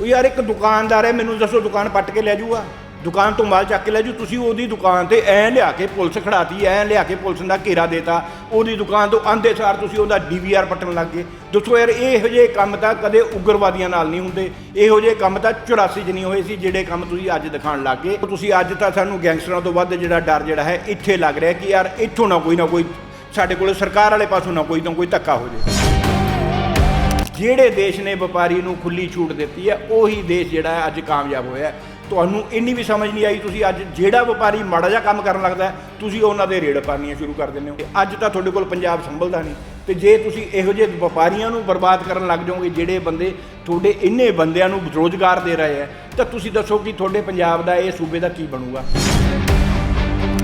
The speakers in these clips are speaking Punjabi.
ਉਹ ਯਾਰ ਇੱਕ ਦੁਕਾਨਦਾਰ ਹੈ, ਮੈਨੂੰ ਦੱਸੋ ਦੁਕਾਨ ਪੱਟ ਕੇ ਲੈ ਜਾਊਗਾ? ਦੁਕਾਨ ਤੋਂ ਮਾਲ ਚੱਕ ਕੇ ਲੈ ਜੂ ਤੁਸੀਂ ਉਹਦੀ ਦੁਕਾਨ ਤੇ ਐ ਲਿਆ ਕੇ ਪੁਲਿਸ ਖੜਾਤੀ, ਐ ਲਿਆ ਕੇ ਪੁਲਿਸ ਦਾ ਘੇਰਾ ਦੇਤਾ। ਉਹਦੀ ਦੁਕਾਨ ਤੋਂ ਆਂਦੇ ਸਾਰ ਤੁਸੀਂ ਉਹਦਾ ਡੀਵੀਆਰ ਪੱਟਣ ਲੱਗ ਗਏ। ਦੱਸੋ ਯਾਰ, ਇਹੋ ਜਿਹੇ ਕੰਮ ਤਾਂ ਕਦੇ ਉਗਰਵਾਦੀਆਂ ਨਾਲ ਨਹੀਂ ਹੁੰਦੇ। ਇਹੋ ਜਿਹੇ ਕੰਮ ਤਾਂ 84 ਚ ਨਹੀਂ ਹੋਏ ਸੀ, ਜਿਹੜੇ ਕੰਮ ਤੁਸੀਂ ਅੱਜ ਦਿਖਾਉਣ ਲੱਗ ਗਏ। ਤੁਸੀਂ ਅੱਜ ਤਾਂ ਸਾਨੂੰ ਗੈਂਗਸਟਰਾਂ ਤੋਂ ਵੱਧ ਜਿਹੜਾ ਡਰ ਜਿਹੜਾ ਹੈ, ਇੱਥੇ ਲੱਗ ਰਿਹਾ ਕਿ ਯਾਰ ਇੱਥੋਂ ਨਾ ਕੋਈ ਨਾ ਕੋਈ ਸਾਡੇ ਕੋਲ ਸਰਕਾਰ ਵਾਲੇ ਪਾਸੋਂ ਨਾ ਕੋਈ ਨਾ ਕੋਈ ਧੱਕਾ ਹੋ ਜਾਏ। ਜਿਹੜੇ ਦੇਸ਼ ਨੇ ਵਪਾਰੀ ਨੂੰ ਖੁੱਲੀ ਛੂਟ ਦਿੱਤੀ ਹੈ, ਉਹੀ ਦੇਸ਼ ਜਿਹੜਾ ਹੈ ਅੱਜ ਕਾਮਯਾਬ ਹੋਇਆ ਤੁਹਾਨੂੰ ਇੰਨੀ ਵੀ ਸਮਝ ਨਹੀਂ ਆਈ, ਤੁਸੀਂ ਅੱਜ ਜਿਹੜਾ ਵਪਾਰੀ ਮਾੜਾ ਜਿਹਾ ਕੰਮ ਕਰਨ ਲੱਗਦਾ ਤੁਸੀਂ ਉਹਨਾਂ ਦੇ ਰੇੜ ਪਾਣੀਆਂ ਸ਼ੁਰੂ ਕਰ ਦਿੰਦੇ ਹੋ। ਅੱਜ ਤਾਂ ਤੁਹਾਡੇ ਕੋਲ ਪੰਜਾਬ ਸੰਭਲਦਾ ਨਹੀਂ। ਤੇ ਜੇ ਤੁਸੀਂ ਇਹੋ ਜਿਹੇ ਵਪਾਰੀਆਂ ਨੂੰ ਬਰਬਾਦ ਕਰਨ ਲੱਗ ਜਾਓਗੇ, ਜਿਹੜੇ ਬੰਦੇ ਤੁਹਾਡੇ ਇੰਨੇ ਬੰਦਿਆਂ ਨੂੰ ਰੋਜ਼ਗਾਰ ਦੇ ਰਹੇ ਹੈ, ਤਾਂ ਤੁਸੀਂ ਦੱਸੋ ਕਿ ਤੁਹਾਡੇ ਪੰਜਾਬ ਦਾ ਇਹ ਸੂਬੇ ਦਾ ਕੀ ਬਣੂਗਾ।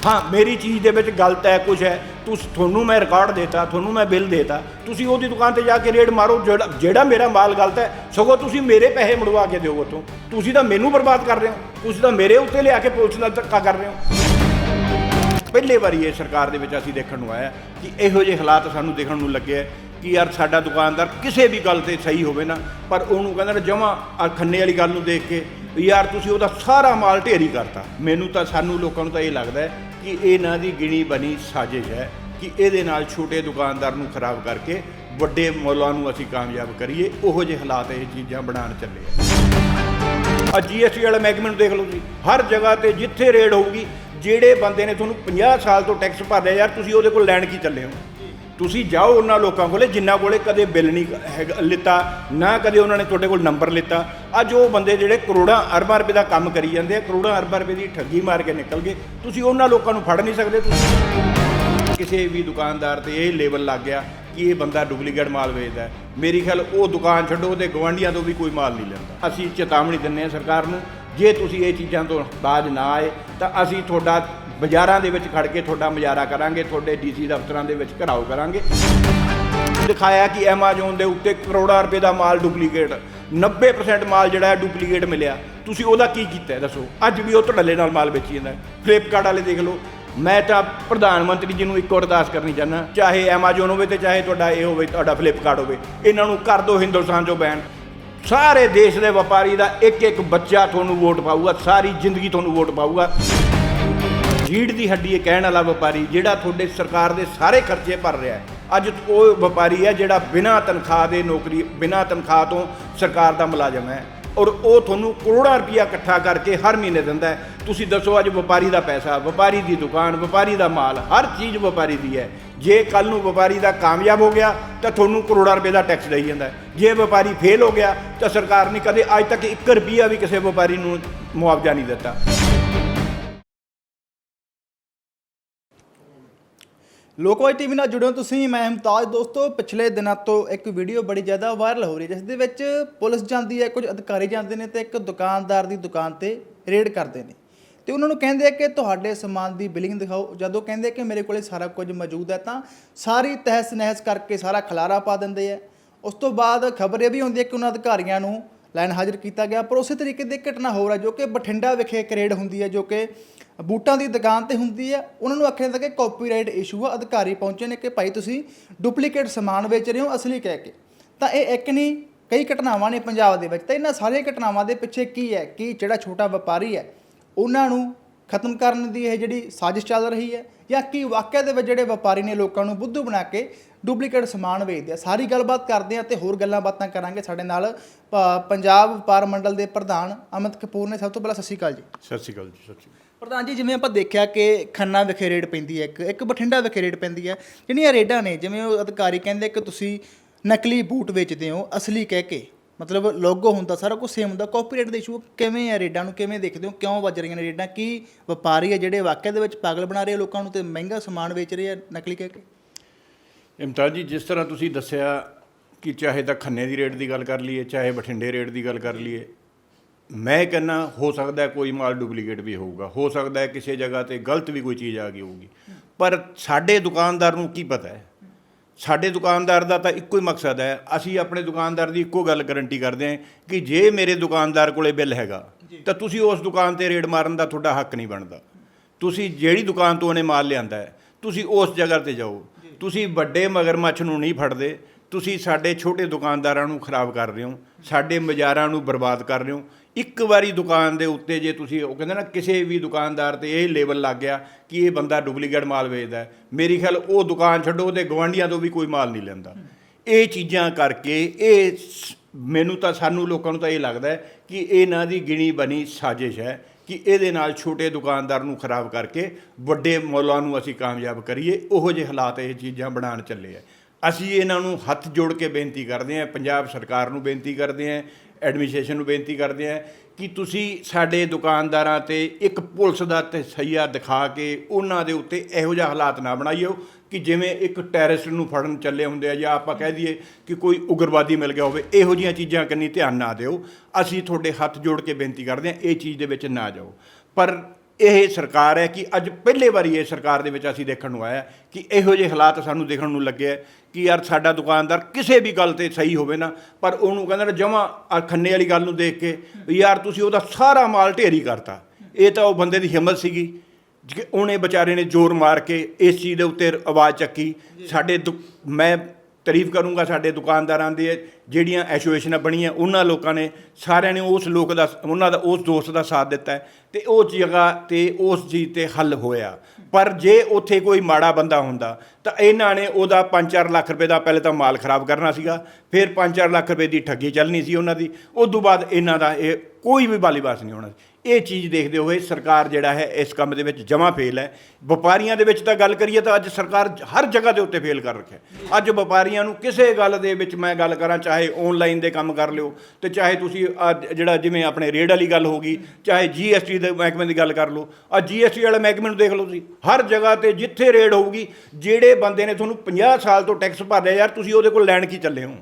ਹਾਂ, ਮੇਰੀ ਚੀਜ਼ ਦੇ ਵਿੱਚ ਗਲਤ ਹੈ ਕੁਝ ਹੈ। ਤੁਸੀਂ, ਤੁਹਾਨੂੰ ਮੈਂ ਰਿਕਾਰਡ ਦੇਤਾ, ਤੁਹਾਨੂੰ ਮੈਂ ਬਿੱਲ ਦੇਤਾ। ਤੁਸੀਂ ਉਹਦੀ ਦੁਕਾਨ ਤੇ ਜਾ ਕੇ ਰੇਡ ਮਾਰੋ, ਜਿਹੜਾ ਜਿਹੜਾ ਮੇਰਾ ਮਾਲ ਗਲਤ ਹੈ, ਸਗੋਂ ਤੁਸੀਂ ਮੇਰੇ ਪੈਸੇ ਮੜਵਾ ਕੇ ਦਿਓ ਉਤੋਂ ਤੁਸੀਂ ਤਾਂ ਮੈਨੂੰ ਬਰਬਾਦ ਕਰ ਰਹੇ ਹੋ। ਤੁਸੀਂ ਤਾਂ ਮੇਰੇ ਉੱਤੇ ਲਿਆ ਕੇ ਪੁਲਿਸ ਨਾਲ ਧੱਕਾ ਕਰ ਰਹੇ ਹੋ। ਪਹਿਲੇ ਵਾਰੀ ਇਹ ਸਰਕਾਰ ਦੇ ਵਿੱਚ ਅਸੀਂ ਦੇਖਣ ਨੂੰ ਆਇਆ ਕਿ ਇਹੋ ਜਿਹੇ ਹਾਲਾਤ ਸਾਨੂੰ ਦੇਖਣ ਨੂੰ ਲੱਗੇ ਹੈ ਕਿ ਯਾਰ ਸਾਡਾ ਦੁਕਾਨਦਾਰ ਕਿਸੇ ਵੀ ਗੱਲ ਤੇ ਸਹੀ ਹੋਵੇ ਨਾ, ਪਰ ਉਹਨੂੰ ਕਹਿੰਦਾ ਨਾ ਜਮਾ ਖੰਨੇ ਵਾਲੀ ਗੱਲ ਨੂੰ ਦੇਖ ਕੇ ਯਾਰ ਤੁਸੀਂ ਉਹਦਾ ਸਾਰਾ ਮਾਲ ਢੇਰੀ ਕਰਤਾ। ਮੈਨੂੰ ਤਾਂ, ਸਾਨੂੰ ਲੋਕਾਂ ਨੂੰ ਤਾਂ ਇਹ ਲੱਗਦਾ ਹੈ ਕਿ ਇਹਨਾਂ ਦੀ ਗਿਣੀ ਬਣੀ ਸਾਜ਼ਿਸ਼ ਹੈ ਕਿ ਇਹਦੇ ਨਾਲ ਛੋਟੇ ਦੁਕਾਨਦਾਰ ਨੂੰ ਖਰਾਬ ਕਰਕੇ ਵੱਡੇ ਮੌਲਾਂ ਨੂੰ ਅਸੀਂ ਕਾਮਯਾਬ ਕਰੀਏ। ਉਹੋ ਜਿਹੇ ਹਾਲਾਤ ਇਹ ਚੀਜ਼ਾਂ ਬਣਾਉਣ ਚੱਲੇ ਆ। ਆ ਜੀਐਸਟੀ ਵਾਲੇ ਮਹਿਕਮੇ ਨੂੰ ਦੇਖ ਲਓ ਜੀ ਹਰ ਜਗ੍ਹਾ ਤੇ ਜਿੱਥੇ ਰੇਡ ਹੋਊਗੀ, ਜਿਹੜੇ ਬੰਦੇ ਨੇ ਤੁਹਾਨੂੰ 50 ਸਾਲ ਤੋਂ ਟੈਕਸ ਭਰ ਰਿਹਾ ਯਾਰ ਤੁਸੀਂ ਉਹਦੇ ਕੋਲ ਲੈਣ ਕੀ ਚੱਲੇ ਹੋ? ਤੁਸੀਂ ਜਾਓ ਉਹਨਾਂ ਲੋਕਾਂ ਕੋਲੇ, ਜਿਨ੍ਹਾਂ ਕੋਲੇ ਕਦੇ ਬਿੱਲ ਨਹੀਂ ਹੈਗਾ ਲਿੱਤਾ, ਨਾ ਕਦੇ ਉਹਨਾਂ ਨੇ ਤੁਹਾਡੇ ਕੋਲ ਨੰਬਰ ਲਿੱਤਾ। ਅੱਜ ਉਹ ਬੰਦੇ ਜਿਹੜੇ ਕਰੋੜਾਂ ਅਰਬਾਂ ਰੁਪਏ ਦਾ ਕੰਮ ਕਰੀ ਜਾਂਦੇ ਆ, ਕਰੋੜਾਂ ਅਰਬਾਂ ਰੁਪਏ ਦੀ ਠੱਗੀ ਮਾਰ ਕੇ ਨਿਕਲ ਗਏ। ਤੁਸੀਂ ਉਹਨਾਂ ਲੋਕਾਂ ਨੂੰ ਫੜ ਨਹੀਂ ਸਕਦੇ, ਤੁਸੀਂ ਕਿਸੇ ਵੀ ਦੁਕਾਨਦਾਰ ਤੇ ਇਹ ਲੇਬਲ ਲੱਗ ਗਿਆ ਕਿ ਇਹ ਬੰਦਾ ਡੁਪਲੀਕੇਟ ਮਾਲ ਵੇਚਦਾ ਹੈ। ਮੇਰੀ ਖਿਆਲ ਉਹ ਦੁਕਾਨ ਛੱਡੋ ਤੇ ਗਵਾਂਢੀਆਂ ਤੋਂ ਵੀ ਕੋਈ ਮਾਲ ਨਹੀਂ ਲੈਂਦਾ। ਅਸੀਂ ਚੇਤਾਵਨੀ ਦਿੰਦੇ ਹਾਂ ਸਰਕਾਰ ਨੂੰ, ਜੇ ਤੁਸੀਂ ਇਹ ਚੀਜ਼ਾਂ ਤੋਂ ਬਾਜ ਨਾ ਆਏ, ਤਾਂ ਅਸੀਂ ਤੁਹਾਡਾ ਬਾਜ਼ਾਰਾਂ ਦੇ ਵਿੱਚ ਖੜ ਕੇ ਤੁਹਾਡਾ ਮੁਜ਼ਾਹਰਾ ਕਰਾਂਗੇ, ਤੁਹਾਡੇ ਡੀਸੀ ਦਫ਼ਤਰਾਂ ਦੇ ਵਿੱਚ ਘਰਾਓ ਕਰਾਂਗੇ। ਦਿਖਾਇਆ ਕਿ ਐਮਾਜ਼ੋਨ ਦੇ ਉੱਤੇ ਕਰੋੜਾਂ ਰੁਪਏ ਦਾ ਮਾਲ ਡੁਪਲੀਕੇਟ 90% ਮਾਲ ਜਿਹੜਾ ਹੈ ਡੁਪਲੀਕੇਟ ਮਿਲਿਆ। ਤੁਸੀਂ ਉਹਦਾ ਕੀ ਕੀਤਾ ਦੱਸੋ? ਅੱਜ ਵੀ ਉਹ ਧੜੱਲੇ ਨਾਲ ਮਾਲ ਵੇਚੀ ਜਾਂਦਾ ਫਲਿੱਪਕਾਰਟ ਵਾਲੇ ਦੇਖ ਲਓ। ਮੈਂ ਤਾਂ ਪ੍ਰਧਾਨ ਮੰਤਰੀ ਜੀ ਨੂੰ ਇੱਕੋ ਅਰਦਾਸ ਕਰਨੀ ਚਾਹੁੰਦਾ ਚਾਹੇ ਐਮਾਜ਼ੋਨ ਹੋਵੇ ਤੇ ਚਾਹੇ ਤੁਹਾਡਾ ਇਹ ਹੋਵੇ, ਤੁਹਾਡਾ ਫਲਿੱਪਕਾਰਟ ਹੋਵੇ, ਇਹਨਾਂ ਨੂੰ ਕਰ ਦਿਓ ਹਿੰਦੁਸਤਾਨ ਚੋਂ ਬੈਨ। ਸਾਰੇ ਦੇਸ਼ ਦੇ ਵਪਾਰੀ ਦਾ ਇੱਕ ਇੱਕ ਬੱਚਾ ਤੁਹਾਨੂੰ ਵੋਟ ਪਾਊਗਾ, ਸਾਰੀ ਜ਼ਿੰਦਗੀ ਤੁਹਾਨੂੰ ਵੋਟ ਪਾਊਗਾ। ਰੀੜ ਦੀ ਹੱਡੀ ਇਹ ਕਹਿਣ ਵਾਲਾ ਵਪਾਰੀ, ਜਿਹੜਾ ਤੁਹਾਡੇ ਸਰਕਾਰ ਦੇ ਸਾਰੇ ਖਰਚੇ ਭਰ ਰਿਹਾ ਹੈ। ਅੱਜ ਉਹ ਵਪਾਰੀ ਹੈ ਜਿਹੜਾ ਬਿਨਾਂ ਤਨਖਾਹ ਦੇ ਨੌਕਰੀ, ਬਿਨਾਂ ਤਨਖਾਹ ਤੋਂ ਸਰਕਾਰ ਦਾ ਮੁਲਾਜ਼ਮ ਹੈ। ਔਰ ਉਹ ਤੁਹਾਨੂੰ ਕਰੋੜਾਂ ਰੁਪਇਆ ਇਕੱਠਾ ਕਰਕੇ ਹਰ ਮਹੀਨੇ ਦਿੰਦਾ ਹੈ। ਤੁਸੀਂ ਦੱਸੋ, ਅੱਜ ਵਪਾਰੀ ਦਾ ਪੈਸਾ, ਵਪਾਰੀ ਦੀ ਦੁਕਾਨ, ਵਪਾਰੀ ਦਾ ਮਾਲ, ਹਰ ਚੀਜ਼ ਵਪਾਰੀ ਦੀ ਹੈ। ਜੇ ਕੱਲ ਨੂੰ ਵਪਾਰੀ ਦਾ ਕਾਮਯਾਬ ਹੋ ਗਿਆ, ਤਾਂ ਤੁਹਾਨੂੰ ਕਰੋੜਾਂ ਰੁਪਏ ਦਾ ਟੈਕਸ ਦੇਈ ਜਾਂਦਾ ਜੇ ਵਪਾਰੀ ਫੇਲ ਹੋ ਗਿਆ, ਤਾਂ ਸਰਕਾਰ ਨੇ ਕਦੇ ਅੱਜ ਤੱਕ 1 ਰੁਪਿਆ ਵੀ ਕਿਸੇ ਵਪਾਰੀ ਨੂੰ ਮੁਆਵਜ਼ਾ ਨਹੀਂ ਦਿੱਤਾ। ਲੋਕਵਾਈ ਟੀਵੀ ਨਾਲ ਜੁੜੇ ਹੋ ਤੁਸੀਂ। ਮੈਂ ਮੁਮਤਾਜ ਦੋਸਤੋ, ਪਿਛਲੇ ਦਿਨਾਂ ਤੋਂ ਇੱਕ ਵੀਡੀਓ ਬੜੀ ਜ਼ਿਆਦਾ ਵਾਇਰਲ ਹੋ ਰਹੀ ਹੈ ਜਿਸ ਦੇ ਵਿੱਚ ਪੁਲਿਸ ਜਾਂਦੀ ਹੈ, ਕੁਝ ਅਧਿਕਾਰੀ ਜਾਂਦੇ ਨੇ ਤੇ ਇੱਕ ਦੁਕਾਨਦਾਰ ਦੀ ਦੁਕਾਨ ਤੇ ਰੇਡ ਕਰਦੇ ਨੇ। ਤੇ ਉਹਨਾਂ ਨੂੰ ਕਹਿੰਦੇ ਆ ਕਿ ਤੁਹਾਡੇ ਸਮਾਨ ਦੀ ਬਿਲਿੰਗ ਦਿਖਾਓ। ਜਦੋਂ ਕਹਿੰਦੇ ਕਿ ਮੇਰੇ ਕੋਲੇ ਸਾਰਾ ਕੁਝ ਮੌਜੂਦ ਹੈ, ਤਾਂ ਸਾਰੀ ਤਹਿਸ ਨਹਿਸ ਕਰਕੇ ਸਾਰਾ ਖਲਾਰਾ ਪਾ ਦਿੰਦੇ ਆ। ਉਸ ਤੋਂ ਬਾਅਦ ਖਬਰ ਇਹ ਵੀ ਹੁੰਦੀ ਹੈ ਕਿ ਉਹਨਾਂ ਅਧਿਕਾਰੀਆਂ ਨੂੰ ਲਾਈਨ ਹਾਜ਼ਰ ਕੀਤਾ ਗਿਆ, ਪਰ ਉਸੇ ਤਰੀਕੇ ਦੀ ਘਟਨਾ ਹੋਰ ਹੈ, ਜੋ ਕਿ ਬਠਿੰਡਾ ਵਿਖੇ ਇੱਕ ਰੇਡ ਹੁੰਦੀ ਹੈ, ਜੋ ਕਿ ਬੂਟਾਂ ਦੀ ਦੁਕਾਨ ਤੇ ਹੁੰਦੀ ਹੈ। ਉਹਨਾਂ ਨੂੰ ਆਖਿਆ ਜਾਂਦਾ ਕਿ ਕਾਪੀਰਾਈਟ ਇਸ਼ੂ ਆ, ਅਧਿਕਾਰੀ ਪਹੁੰਚੇ ਨੇ ਕਿ ਭਾਈ ਤੁਸੀਂ ਡੁਪਲੀਕੇਟ ਸਮਾਨ ਵੇਚ ਰਹੇ ਹੋ ਅਸਲੀ ਕਹਿ ਕੇ। ਤਾਂ ਇਹ ਇੱਕ ਨਹੀਂ, ਕਈ ਘਟਨਾਵਾਂ ਨੇ ਪੰਜਾਬ ਦੇ ਵਿੱਚ। ਤਾਂ ਇਹਨਾਂ ਸਾਰੀਆਂ ਘਟਨਾਵਾਂ ਦੇ ਪਿੱਛੇ ਕੀ ਹੈ, ਕਿ ਜਿਹੜਾ ਛੋਟਾ ਵਪਾਰੀ ਹੈ, ਉਹਨਾਂ ਨੂੰ ਖਤਮ ਕਰਨ ਦੀ ਇਹ ਜਿਹੜੀ ਸਾਜ਼ਿਸ਼ ਚੱਲ ਰਹੀ ਹੈ ਜਾਂ ਕੀ ਵਾਕਿਆ ਦੇ ਵਿੱਚ ਜਿਹੜੇ ਵਪਾਰੀ ਨੇ ਲੋਕਾਂ ਨੂੰ ਬੁੱਧੂ ਬਣਾ ਕੇ ਡੁਪਲੀਕੇਟ ਸਮਾਨ ਵੇਚਦੇ ਆ। ਸਾਰੀ ਗੱਲਬਾਤ ਕਰਦੇ ਆ ਤੇ ਹੋਰ ਗੱਲਾਂ ਬਾਤਾਂ ਕਰਾਂਗੇ ਸਾਡੇ ਨਾਲ ਪੰਜਾਬ ਵਪਾਰ ਮੰਡਲ ਦੇ ਪ੍ਰਧਾਨ ਅਮਿਤ ਕਪੂਰ ਨੇ। ਸਭ ਤੋਂ ਪਹਿਲਾਂ ਸਤਿ ਸ਼੍ਰੀ ਅਕਾਲ ਜੀ। ਸਤਿ ਸ਼੍ਰੀ ਅਕਾਲ ਜੀ, ਸਤਿ ਸ਼੍ਰੀ ਅਕਾਲ। ਪ੍ਰਧਾਨ ਜੀ, ਜਿਵੇਂ ਆਪਾਂ ਦੇਖਿਆ ਕਿ ਖੰਨਾ ਵਿਖੇ ਰੇਡ ਪੈਂਦੀ ਹੈ, ਇੱਕ ਇੱਕ ਬਠਿੰਡਾ ਵਿਖੇ ਰੇਡ ਪੈਂਦੀ ਹੈ ਜਿਹੜੀਆਂ ਰੇਡਾਂ ਨੇ? ਜਿਵੇਂ ਉਹ ਅਧਿਕਾਰੀ ਕਹਿੰਦੇ ਕਿ ਤੁਸੀਂ ਨਕਲੀ ਬੂਟ ਵੇਚਦੇ ਹੋ, ਅਸਲੀ ਕਹਿ ਕੇ। ਮਤਲਬ ਲੋਗੋ ਹੁੰਦਾ, ਸਾਰਾ ਕੁਝ ਸੇਮ ਹੁੰਦਾ ਕਾਪੀਰਾਈਟ ਦੇ ਇਸ਼ੂ ਕਿਵੇਂ ਆ ਰੇਡਾਂ ਨੂੰ, ਕਿਵੇਂ ਦੇਖਦੇ ਹੋ, ਕਿਉਂ ਵੱਜ ਰਹੀਆਂ ਨੇ ਰੇਡਾਂ? ਕੀ ਵਪਾਰੀ ਆ ਜਿਹੜੇ ਵਾਕਿਆ ਦੇ ਵਿੱਚ ਪਾਗਲ ਬਣਾ ਰਹੇ ਆ ਲੋਕਾਂ ਨੂੰ ਤੇ ਮਹਿੰਗਾ ਸਮਾਨ ਵੇਚ ਰਹੇ ਆ ਨਕਲੀ ਕਹਿ ਕੇ? ਇਮਤਾਜ ਜੀ, ਜਿਸ ਤਰ੍ਹਾਂ ਤੁਸੀਂ ਦੱਸਿਆ ਕਿ ਚਾਹੇ ਤਾਂ ਖੰਨੇ ਦੀ ਰੇਟ ਦੀ ਗੱਲ ਕਰ ਲਈਏ, ਚਾਹੇ ਬਠਿੰਡੇ ਰੇਟ ਦੀ ਗੱਲ ਕਰ ਲਈਏ ਮੈਂ ਕਹਿੰਨਾ ਹੋ ਸਕਦਾ ਕੋਈ ਮਾਲ ਡੁਪਲੀਕੇਟ ਵੀ ਹੋਊਗਾ ਹੋ ਸਕਦਾ ਹੈ ਕਿਸੇ ਜਗ੍ਹਾ ਤੇ ਗਲਤ ਵੀ ਕੋਈ ਚੀਜ਼ ਆ ਗਈ ਹੋਊਗੀ। ਪਰ ਸਾਡੇ ਦੁਕਾਨਦਾਰ ਨੂੰ ਕੀ ਪਤਾ ਹੈ? ਸਾਡੇ ਦੁਕਾਨਦਾਰ ਦਾ ਤਾਂ ਇੱਕੋ ਹੀ ਮਕਸਦ ਹੈ ਅਸੀਂ ਆਪਣੇ ਦੁਕਾਨਦਾਰ ਦੀ ਇੱਕੋ ਗੱਲ ਗਾਰੰਟੀ ਕਰਦੇ ਹਾਂ ਕਿ ਜੇ ਮੇਰੇ ਦੁਕਾਨਦਾਰ ਕੋਲੇ ਬਿੱਲ ਹੈਗਾ ਤਾਂ ਤੁਸੀਂ ਉਸ ਦੁਕਾਨ ਤੇ ਰੇਡ ਮਾਰਨ ਦਾ ਤੁਹਾਡਾ ਹੱਕ ਨਹੀਂ ਬਣਦਾ। ਤੁਸੀਂ ਜਿਹੜੀ ਦੁਕਾਨ ਤੋਂ ਉਹਨੇ ਮਾਲ ਲਿਆਂਦਾ ਹੈ ਤੁਸੀਂ ਉਸ ਜਗ੍ਹਾ ਤੇ ਜਾਓ। ਤੁਸੀਂ ਵੱਡੇ ਮਗਰਮੱਛ ਨੂੰ ਨਹੀਂ ਫੜਦੇ ਤੁਸੀਂ ਸਾਡੇ ਛੋਟੇ ਦੁਕਾਨਦਾਰਾਂ ਨੂੰ ਖਰਾਬ ਕਰ ਰਹੇ ਹੋ ਸਾਡੇ ਬਾਜ਼ਾਰਾਂ ਨੂੰ ਬਰਬਾਦ ਕਰ ਰਹੇ ਹੋ ਇੱਕ ਵਾਰੀ ਦੁਕਾਨ ਦੇ ਉੱਤੇ ਜੇ ਤੁਸੀਂ, ਉਹ ਕਹਿੰਦੇ ਨਾ ਕਿਸੇ ਵੀ ਦੁਕਾਨਦਾਰ ਤੇ ਇਹ ਲੇਬਲ ਲੱਗ ਗਿਆ ਕਿ ਇਹ ਬੰਦਾ ਡੁਪਲੀਕੇਟ ਮਾਲ ਵੇਚਦਾ ਹੈ। ਮੇਰੀ ਖਿਆਲ ਉਹ ਦੁਕਾਨ ਛੱਡੋ ਤੇ ਗਵਾਂਢੀਆਂ ਤੋਂ ਵੀ ਕੋਈ ਮਾਲ ਨਹੀਂ ਲੈਂਦਾ। ਇਹ ਚੀਜ਼ਾਂ ਕਰਕੇ ਇਹ ਸ- ਮੈਨੂੰ ਤਾਂ ਸਾਨੂੰ ਲੋਕਾਂ ਨੂੰ ਤਾਂ ਇਹ ਲੱਗਦਾ ਹੈ ਕਿ ਇਹਨਾਂ ਦੀ ਗਿਣੀ ਬਣੀ ਸਾਜ਼ਿਸ਼ ਹੈ ਕਿ ਇਹਦੇ ਨਾਲ ਛੋਟੇ ਦੁਕਾਨਦਾਰ ਨੂੰ ਖਰਾਬ ਕਰਕੇ ਵੱਡੇ ਮੌਲਾਂ ਨੂੰ ਅਸੀਂ ਕਾਮਯਾਬ ਕਰੀਏ। ਉਹੋ ਜਿਹੇ ਹਾਲਾਤ ਇਹ ਚੀਜ਼ਾਂ ਬਣਾਉਣ ਚੱਲੇ ਆ ਅਸੀਂ ਇਹਨਾਂ ਨੂੰ ਹੱਥ ਜੋੜ ਕੇ ਬੇਨਤੀ ਕਰਦੇ ਹਾਂ, ਪੰਜਾਬ ਸਰਕਾਰ ਨੂੰ ਬੇਨਤੀ ਕਰਦੇ ਹਾਂ ਐਡਮਿਨਿਸਟ੍ਰੇਸ਼ਨ ਨੂੰ ਬੇਨਤੀ ਕਰਦੇ ਹਾਂ ਕਿ ਤੁਸੀਂ ਸਾਡੇ ਦੁਕਾਨਦਾਰਾਂ ਤੇ ਇੱਕ ਪੁਲਿਸ ਦਾ ਤਸਈਆ ਦਿਖਾ ਕੇ ਉਹਨਾਂ ਦੇ ਉੱਤੇ ਇਹੋ ਜਿਹਾ ਹਾਲਾਤ ਨਾ ਬਣਾਈਓ ਕਿ ਜਿਵੇਂ ਇੱਕ ਟੈਰਰਿਸਟ ਨੂੰ ਫੜਨ ਚੱਲੇ ਹੁੰਦੇ ਆ ਜਾਂ ਆਪਾਂ ਕਹਿ ਦਈਏ ਕਿ ਕੋਈ ਉਗਰਵਾਦੀ ਮਿਲ ਗਿਆ ਹੋਵੇ, ਇਹੋ ਜਿਹੀਆਂ ਚੀਜ਼ਾਂ ਕੰਨੀ ਧਿਆਨ ਨਾ ਦਿਓ। ਅਸੀਂ ਤੁਹਾਡੇ ਹੱਥ ਜੋੜ ਕੇ ਬੇਨਤੀ ਕਰਦੇ ਹਾਂ, ਇਹ ਚੀਜ਼ ਦੇ ਵਿੱਚ ਨਾ ਜਾਓ। ਪਰ ਇਹ ਸਰਕਾਰ ਹੈ ਕਿ ਅੱਜ ਪਹਿਲੇ ਵਾਰੀ ਇਹ ਸਰਕਾਰ ਦੇ ਵਿੱਚ ਅਸੀਂ ਦੇਖਣ ਨੂੰ ਆਇਆ ਕਿ ਇਹੋ ਜਿਹੇ ਹਾਲਾਤ ਸਾਨੂੰ ਦੇਖਣ ਨੂੰ ਲੱਗੇ ਹੈ ਕਿ ਯਾਰ ਸਾਡਾ ਦੁਕਾਨਦਾਰ ਕਿਸੇ ਵੀ ਗੱਲ ਤੇ ਸਹੀ ਹੋਵੇ ਨਾ, ਪਰ ਉਹਨੂੰ ਕਹਿੰਦਾ ਨਾ ਜਮਾ ਖੰਨੇ ਵਾਲੀ ਗੱਲ ਨੂੰ ਦੇਖ ਕੇ ਯਾਰ ਤੁਸੀਂ ਉਹਦਾ ਸਾਰਾ ਮਾਲ ਢੇਰੀ ਕਰਤਾ। ਇਹ ਤਾਂ ਉਹ ਬੰਦੇ ਦੀ ਹਿੰਮਤ ਸੀਗੀ। ਕਿ ਉਹਨੇ ਵਿਚਾਰੇ ਨੇ ਜ਼ੋਰ ਮਾਰ ਕੇ ਇਸ ਚੀਜ਼ ਦੇ ਉੱਤੇ ਆਵਾਜ਼ ਚੱਕੀ। ਸਾਡੇ ਦੁ- ਮੈਂ ਤਾਰੀਫ ਕਰੂੰਗਾ ਸਾਡੇ ਦੁਕਾਨਦਾਰਾਂ ਦੀ, ਜਿਹੜੀਆਂ ਐਸੋਸੀਏਸ਼ਨਾਂ ਬਣੀਆਂ, ਉਹਨਾਂ ਲੋਕਾਂ ਨੇ, ਸਾਰਿਆਂ ਨੇ ਉਸ ਲੋਕ ਦਾ, ਉਹਨਾਂ ਦਾ, ਉਸ ਦੋਸਤ ਦਾ ਸਾਥ ਦਿੱਤਾ ਹੈ। ਤੇ ਉਹ ਜਗ੍ਹਾ ਤੇ, ਉਸ ਚੀਜ਼ ਤੇ ਹੱਲ ਹੋਇਆ। ਪਰ ਜੇ ਉੱਥੇ ਕੋਈ ਮਾੜਾ ਬੰਦਾ ਹੁੰਦਾ, ਤਾਂ ਇਹਨਾਂ ਨੇ ਉਹਦਾ 5-4 ਲੱਖ ਰੁਪਏ ਦਾ ਪਹਿਲੇ ਤਾਂ ਮਾਲ ਖਰਾਬ ਕਰਨਾ ਸੀਗਾ, ਫਿਰ 5-4 ਲੱਖ ਰੁਪਏ ਦੀ ਠੱਗੀ ਚੱਲਣੀ ਸੀ ਉਹਨਾਂ ਦੀ ਉਸ ਤੋਂ ਬਾਅਦ ਇਹਨਾਂ ਦਾ ਇਹ ਕੋਈ ਵੀ ਬਾਲੀਬਾਸ ਨਹੀਂ ਹੋਣਾ ਇਹ ਚੀਜ਼ ਦੇਖਦੇ ਹੋਏ ਸਰਕਾਰ ਜਿਹੜਾ ਹੈ, ਇਸ ਕੰਮ ਦੇ ਵਿੱਚ ਜਮਾ ਫੇਲ ਹੈ। ਵਪਾਰੀਆਂ ਦੇ ਵਿੱਚ ਤਾਂ ਗੱਲ ਕਰੀਏ ਤਾਂ ਅੱਜ ਸਰਕਾਰ ਹਰ ਜਗ੍ਹਾ ਦੇ ਉੱਤੇ ਫੇਲ ਕਰ ਰੱਖਿਆ ਅੱਜ ਵਪਾਰੀਆਂ ਨੂੰ ਕਿਸੇ ਗੱਲ ਦੇ ਵਿੱਚ ਮੈਂ ਗੱਲ ਕਰਾਂ, ਚਾਹੇ ਆਨਲਾਈਨ ਦੇ ਕੰਮ ਕਰ ਲਿਓ ਤੇ ਚਾਹੇ ਤੁਸੀਂ ਆਹ ਜਿਹੜਾ ਜਿਵੇਂ ਆਪਣੇ ਰੇਡ ਵਾਲੀ ਗੱਲ ਹੋ ਗਈ, ਚਾਹੇ ਜੀਐਸਟੀ ਦੇ ਮਹਿਕਮੇ ਦੀ ਗੱਲ ਕਰ ਲਓ ਆ ਜੀਐਸਟੀ ਵਾਲੇ ਮਹਿਕਮੇ ਨੂੰ ਦੇਖ ਲਓ ਤੁਸੀਂ, ਹਰ ਜਗ੍ਹਾ ਤੇ ਜਿੱਥੇ ਰੇਡ ਹੋਊਗੀ, ਜਿਹੜੇ ਬੰਦੇ ਨੇ ਤੁਹਾਨੂੰ 50 ਸਾਲ ਤੋਂ ਟੈਕਸ ਭਰ ਰਿਹਾ ਯਾਰ ਤੁਸੀਂ ਉਹਦੇ ਕੋਲ ਲੈਣ ਕੀ ਚੱਲੇ ਹੋ?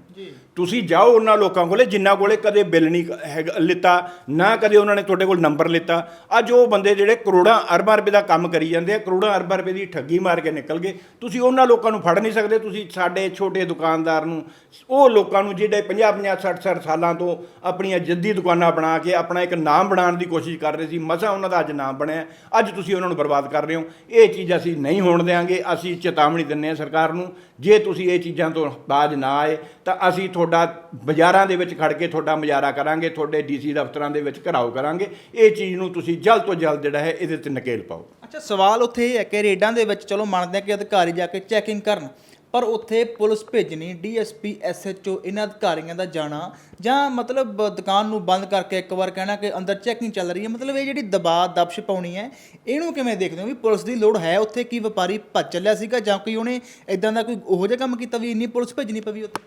ਤੁਸੀਂ ਜਾਓ ਉਹਨਾਂ ਲੋਕਾਂ ਕੋਲੇ, ਜਿਨ੍ਹਾਂ ਕੋਲੇ ਕਦੇ ਬਿੱਲ ਨਹੀਂ ਹੈਗਾ ਲਿੱਤਾ, ਨਾ ਕਦੇ ਉਹਨਾਂ ਨੇ ਤੁਹਾਡੇ ਕੋਲ ਨੰਬਰ ਲਿੱਤਾ। ਅੱਜ ਉਹ ਬੰਦੇ ਜਿਹੜੇ ਕਰੋੜਾਂ ਅਰਬਾਂ ਰੁਪਏ ਦਾ ਕੰਮ ਕਰੀ ਜਾਂਦੇ ਆ, ਕਰੋੜਾਂ ਅਰਬਾਂ ਰੁਪਏ ਦੀ ਠੱਗੀ ਮਾਰ ਕੇ ਨਿਕਲ ਗਏ। ਤੁਸੀਂ ਉਹਨਾਂ ਲੋਕਾਂ ਨੂੰ ਫੜ ਨਹੀਂ ਸਕਦੇ, ਤੁਸੀਂ ਸਾਡੇ ਛੋਟੇ ਦੁਕਾਨਦਾਰ ਨੂੰ, ਉਹ ਲੋਕਾਂ ਨੂੰ ਜਿਹੜੇ 50 50 60 60 ਸਾਲਾਂ ਤੋਂ ਆਪਣੀਆਂ ਜੱਦੀ ਦੁਕਾਨਾਂ ਬਣਾ ਕੇ ਆਪਣਾ ਇੱਕ ਨਾਮ ਬਣਾਉਣ ਦੀ ਕੋਸ਼ਿਸ਼ ਕਰ ਰਹੇ ਸੀ, ਮਸਾ ਉਹਨਾਂ ਦਾ ਅੱਜ ਨਾਮ ਬਣਿਆ। ਅੱਜ ਤੁਸੀਂ ਉਹਨਾਂ ਨੂੰ ਬਰਬਾਦ ਕਰ ਰਹੇ ਹੋ। ਇਹ ਚੀਜ਼ ਅਸੀਂ ਨਹੀਂ ਹੋਣ ਦੇਵਾਂਗੇ ਅਸੀਂ ਚੇਤਾਵਨੀ ਦਿੰਦੇ ਹਾਂ ਸਰਕਾਰ ਨੂੰ ਜੇ ਤੁਸੀਂ ਇਹ ਚੀਜ਼ਾਂ ਤੋਂ ਬਾਜ ਨਾ ਆਏ, ਤਾਂ ਅਸੀਂ ਤੁਹਾਡਾ ਬਾਜ਼ਾਰਾਂ ਦੇ ਵਿੱਚ ਖੜ ਕੇ ਤੁਹਾਡਾ ਮੁਜ਼ਾਹਰਾ ਕਰਾਂਗੇ, ਤੁਹਾਡੇ ਡੀਸੀ ਦਫ਼ਤਰਾਂ ਦੇ ਵਿੱਚ ਘਰਾਓ ਕਰਾਂਗੇ। ਇਹ ਚੀਜ਼ ਨੂੰ ਤੁਸੀਂ ਜਲਦ ਤੋਂ ਜਲਦ ਜਿਹੜਾ ਹੈ ਇਹਦੇ ਤੇ ਨਕੇਲ ਪਾਓ। ਅੱਛਾ, ਸਵਾਲ ਉੱਥੇ ਇਹ ਹੈ ਕਿ ਰੇਡਾਂ ਦੇ ਵਿੱਚ ਚਲੋ ਮੰਨਦੇ ਆ ਕਿ ਅਧਿਕਾਰੀ ਜਾ ਕੇ ਚੈਕਿੰਗ ਕਰਨ। ਪਰ ਉੱਥੇ ਪੁਲਿਸ ਭੇਜਣੀ ਡੀਐਸਪੀ ਐਸਐਚਓ ਇਹਨਾਂ ਅਧਿਕਾਰੀਆਂ ਦਾ ਜਾਣਾ, ਜਾਂ ਮਤਲਬ ਦੁਕਾਨ ਨੂੰ ਬੰਦ ਕਰਕੇ ਇੱਕ ਵਾਰ ਕਹਿਣਾ ਕਿ ਅੰਦਰ ਚੈਕਿੰਗ ਚੱਲ ਰਹੀ ਹੈ, ਮਤਲਬ ਇਹ ਜਿਹੜੀ ਦਬਾਅ ਦਬਸ਼ ਪਾਉਣੀ ਹੈ, ਇਹਨੂੰ ਕਿਵੇਂ ਦੇਖਦੇ ਹੋ ਵੀ ਪੁਲਿਸ ਦੀ ਲੋੜ ਹੈ ਉੱਥੇ ਕੀ ਵਪਾਰੀ ਭੱਜ ਚੱਲਿਆ ਸੀਗਾ, ਜਾਂ ਕੋਈ ਉਹਨੇ ਇਦਾਂ ਦਾ ਕੋਈ ਉਹੋ ਜਿਹਾ ਕੰਮ ਕੀਤਾ ਵੀ ਇੰਨੀ ਪੁਲਿਸ ਭੇਜਣੀ ਪਈ ਉੱਥੇ?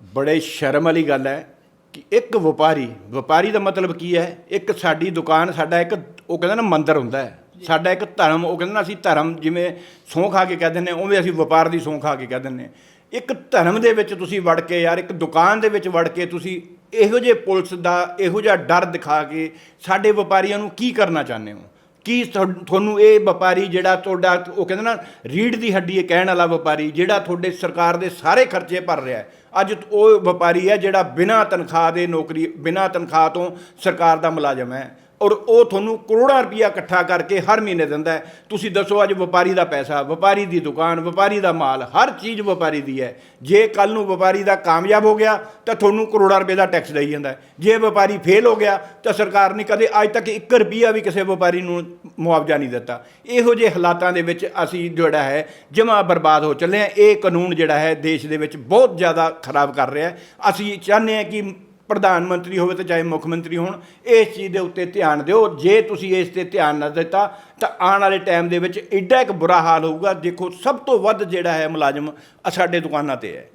ਬੜੇ ਸ਼ਰਮ ਵਾਲੀ ਗੱਲ ਹੈ ਕਿ ਇੱਕ ਵਪਾਰੀ ਵਪਾਰੀ ਦਾ ਮਤਲਬ ਕੀ ਹੈ, ਇੱਕ ਸਾਡੀ ਦੁਕਾਨ, ਸਾਡਾ ਇੱਕ, ਉਹ ਕਹਿੰਦਾ ਨਾ ਮੰਦਰ ਹੁੰਦਾ ਹੈ। ਸਾਡਾ ਇੱਕ ਧਰਮ ਉਹ ਕਹਿੰਦੇ ਨਾ ਅਸੀਂ ਧਰਮ ਜਿਵੇਂ ਸੌਂ ਖਾ ਕੇ ਕਹਿ ਦਿੰਦੇ ਹਾਂ, ਉਵੇਂ ਅਸੀਂ ਵਪਾਰ ਦੀ ਸੌਂ ਖਾ ਕੇ ਕਹਿ ਦਿੰਦੇ ਹਾਂ। ਇੱਕ ਧਰਮ ਦੇ ਵਿੱਚ ਤੁਸੀਂ ਵੜ ਕੇ ਯਾਰ ਇੱਕ ਦੁਕਾਨ ਦੇ ਵਿੱਚ ਵੜ ਕੇ ਤੁਸੀਂ ਇਹੋ ਜਿਹੇ ਪੁਲਿਸ ਦਾ ਇਹੋ ਜਿਹਾ ਡਰ ਦਿਖਾ ਕੇ ਸਾਡੇ ਵਪਾਰੀਆਂ ਨੂੰ ਕੀ ਕਰਨਾ ਚਾਹੁੰਦੇ ਹੋ? ਕੀ ਤੁਹਾਨੂੰ ਇਹ ਵਪਾਰੀ ਜਿਹੜਾ ਤੁਹਾਡਾ ਉਹ ਕਹਿੰਦੇ ਨਾ ਰੀੜ ਦੀ ਹੱਡੀ ਇਹ ਕਹਿਣ ਵਾਲਾ ਵਪਾਰੀ ਜਿਹੜਾ ਤੁਹਾਡੇ ਸਰਕਾਰ ਦੇ ਸਾਰੇ ਖਰਚੇ ਭਰ ਰਿਹਾ ਹੈ। ਅੱਜ ਉਹ ਵਪਾਰੀ ਹੈ ਜਿਹੜਾ ਬਿਨਾਂ ਤਨਖਾਹ ਦੇ ਨੌਕਰੀ ਬਿਨਾਂ ਤਨਖਾਹ ਤੋਂ ਸਰਕਾਰ ਦਾ ਮੁਲਾਜ਼ਮ ਹੈ। ਔਰ ਉਹ ਤੁਹਾਨੂੰ ਕਰੋੜਾਂ ਰੁਪਈਆ ਇਕੱਠਾ ਕਰਕੇ ਹਰ ਮਹੀਨੇ ਦਿੰਦਾ ਤੁਸੀਂ ਦੱਸੋ, ਅੱਜ ਵਪਾਰੀ ਦਾ ਪੈਸਾ, ਵਪਾਰੀ ਦੀ ਦੁਕਾਨ, ਵਪਾਰੀ ਦਾ ਮਾਲ, ਹਰ ਚੀਜ਼ ਵਪਾਰੀ ਦੀ ਹੈ। ਜੇ ਕੱਲ ਨੂੰ ਵਪਾਰੀ ਦਾ ਕਾਮਯਾਬ ਹੋ ਗਿਆ, ਤਾਂ ਤੁਹਾਨੂੰ ਕਰੋੜਾਂ ਰੁਪਏ ਦਾ ਟੈਕਸ ਦੇਈ ਜਾਂਦਾ ਜੇ ਵਪਾਰੀ ਫੇਲ ਹੋ ਗਿਆ, ਤਾਂ ਸਰਕਾਰ ਨੇ ਕਦੇ ਅੱਜ ਤੱਕ 1 ਰੁਪਈਆ ਵੀ ਕਿਸੇ ਵਪਾਰੀ ਨੂੰ ਮੁਆਵਜ਼ਾ ਨਹੀਂ ਦਿੱਤਾ। ਇਹੋ ਜਿਹੇ ਹਾਲਾਤਾਂ ਦੇ ਵਿੱਚ ਅਸੀਂ ਜਿਹੜਾ ਹੈ, ਜਮਾ ਬਰਬਾਦ ਹੋ ਚੱਲੇ ਹਾਂ। ਇਹ ਕਾਨੂੰਨ ਜਿਹੜਾ ਹੈ, ਦੇਸ਼ ਦੇ ਵਿੱਚ ਬਹੁਤ ਜ਼ਿਆਦਾ ਖਰਾਬ ਕਰ ਰਿਹਾ ਅਸੀਂ ਚਾਹੁੰਦੇ ਹਾਂ ਕਿ ਪ੍ਰਧਾਨ ਮੰਤਰੀ ਹੋਵੇ ਤੇ ਚਾਹੇ ਮੁੱਖ ਮੰਤਰੀ ਹੋਣ, ਇਸ ਚੀਜ਼ ਦੇ ਉੱਤੇ ਧਿਆਨ ਦਿਓ। ਜੇ ਤੁਸੀਂ ਇਸ ਤੇ ਧਿਆਨ ਨਾ ਦਿੱਤਾ, ਤਾਂ ਆਉਣ ਵਾਲੇ ਟਾਈਮ ਦੇ ਵਿੱਚ ਐਡਾ ਇੱਕ ਬੁਰਾ ਹਾਲ ਹੋਊਗਾ। ਦੇਖੋ, ਸਭ ਤੋਂ ਵੱਧ ਜਿਹੜਾ ਹੈ ਮੁਲਾਜ਼ਮ ਸਾਡੇ ਦੁਕਾਨਾਂ ਤੇ ਹੈ।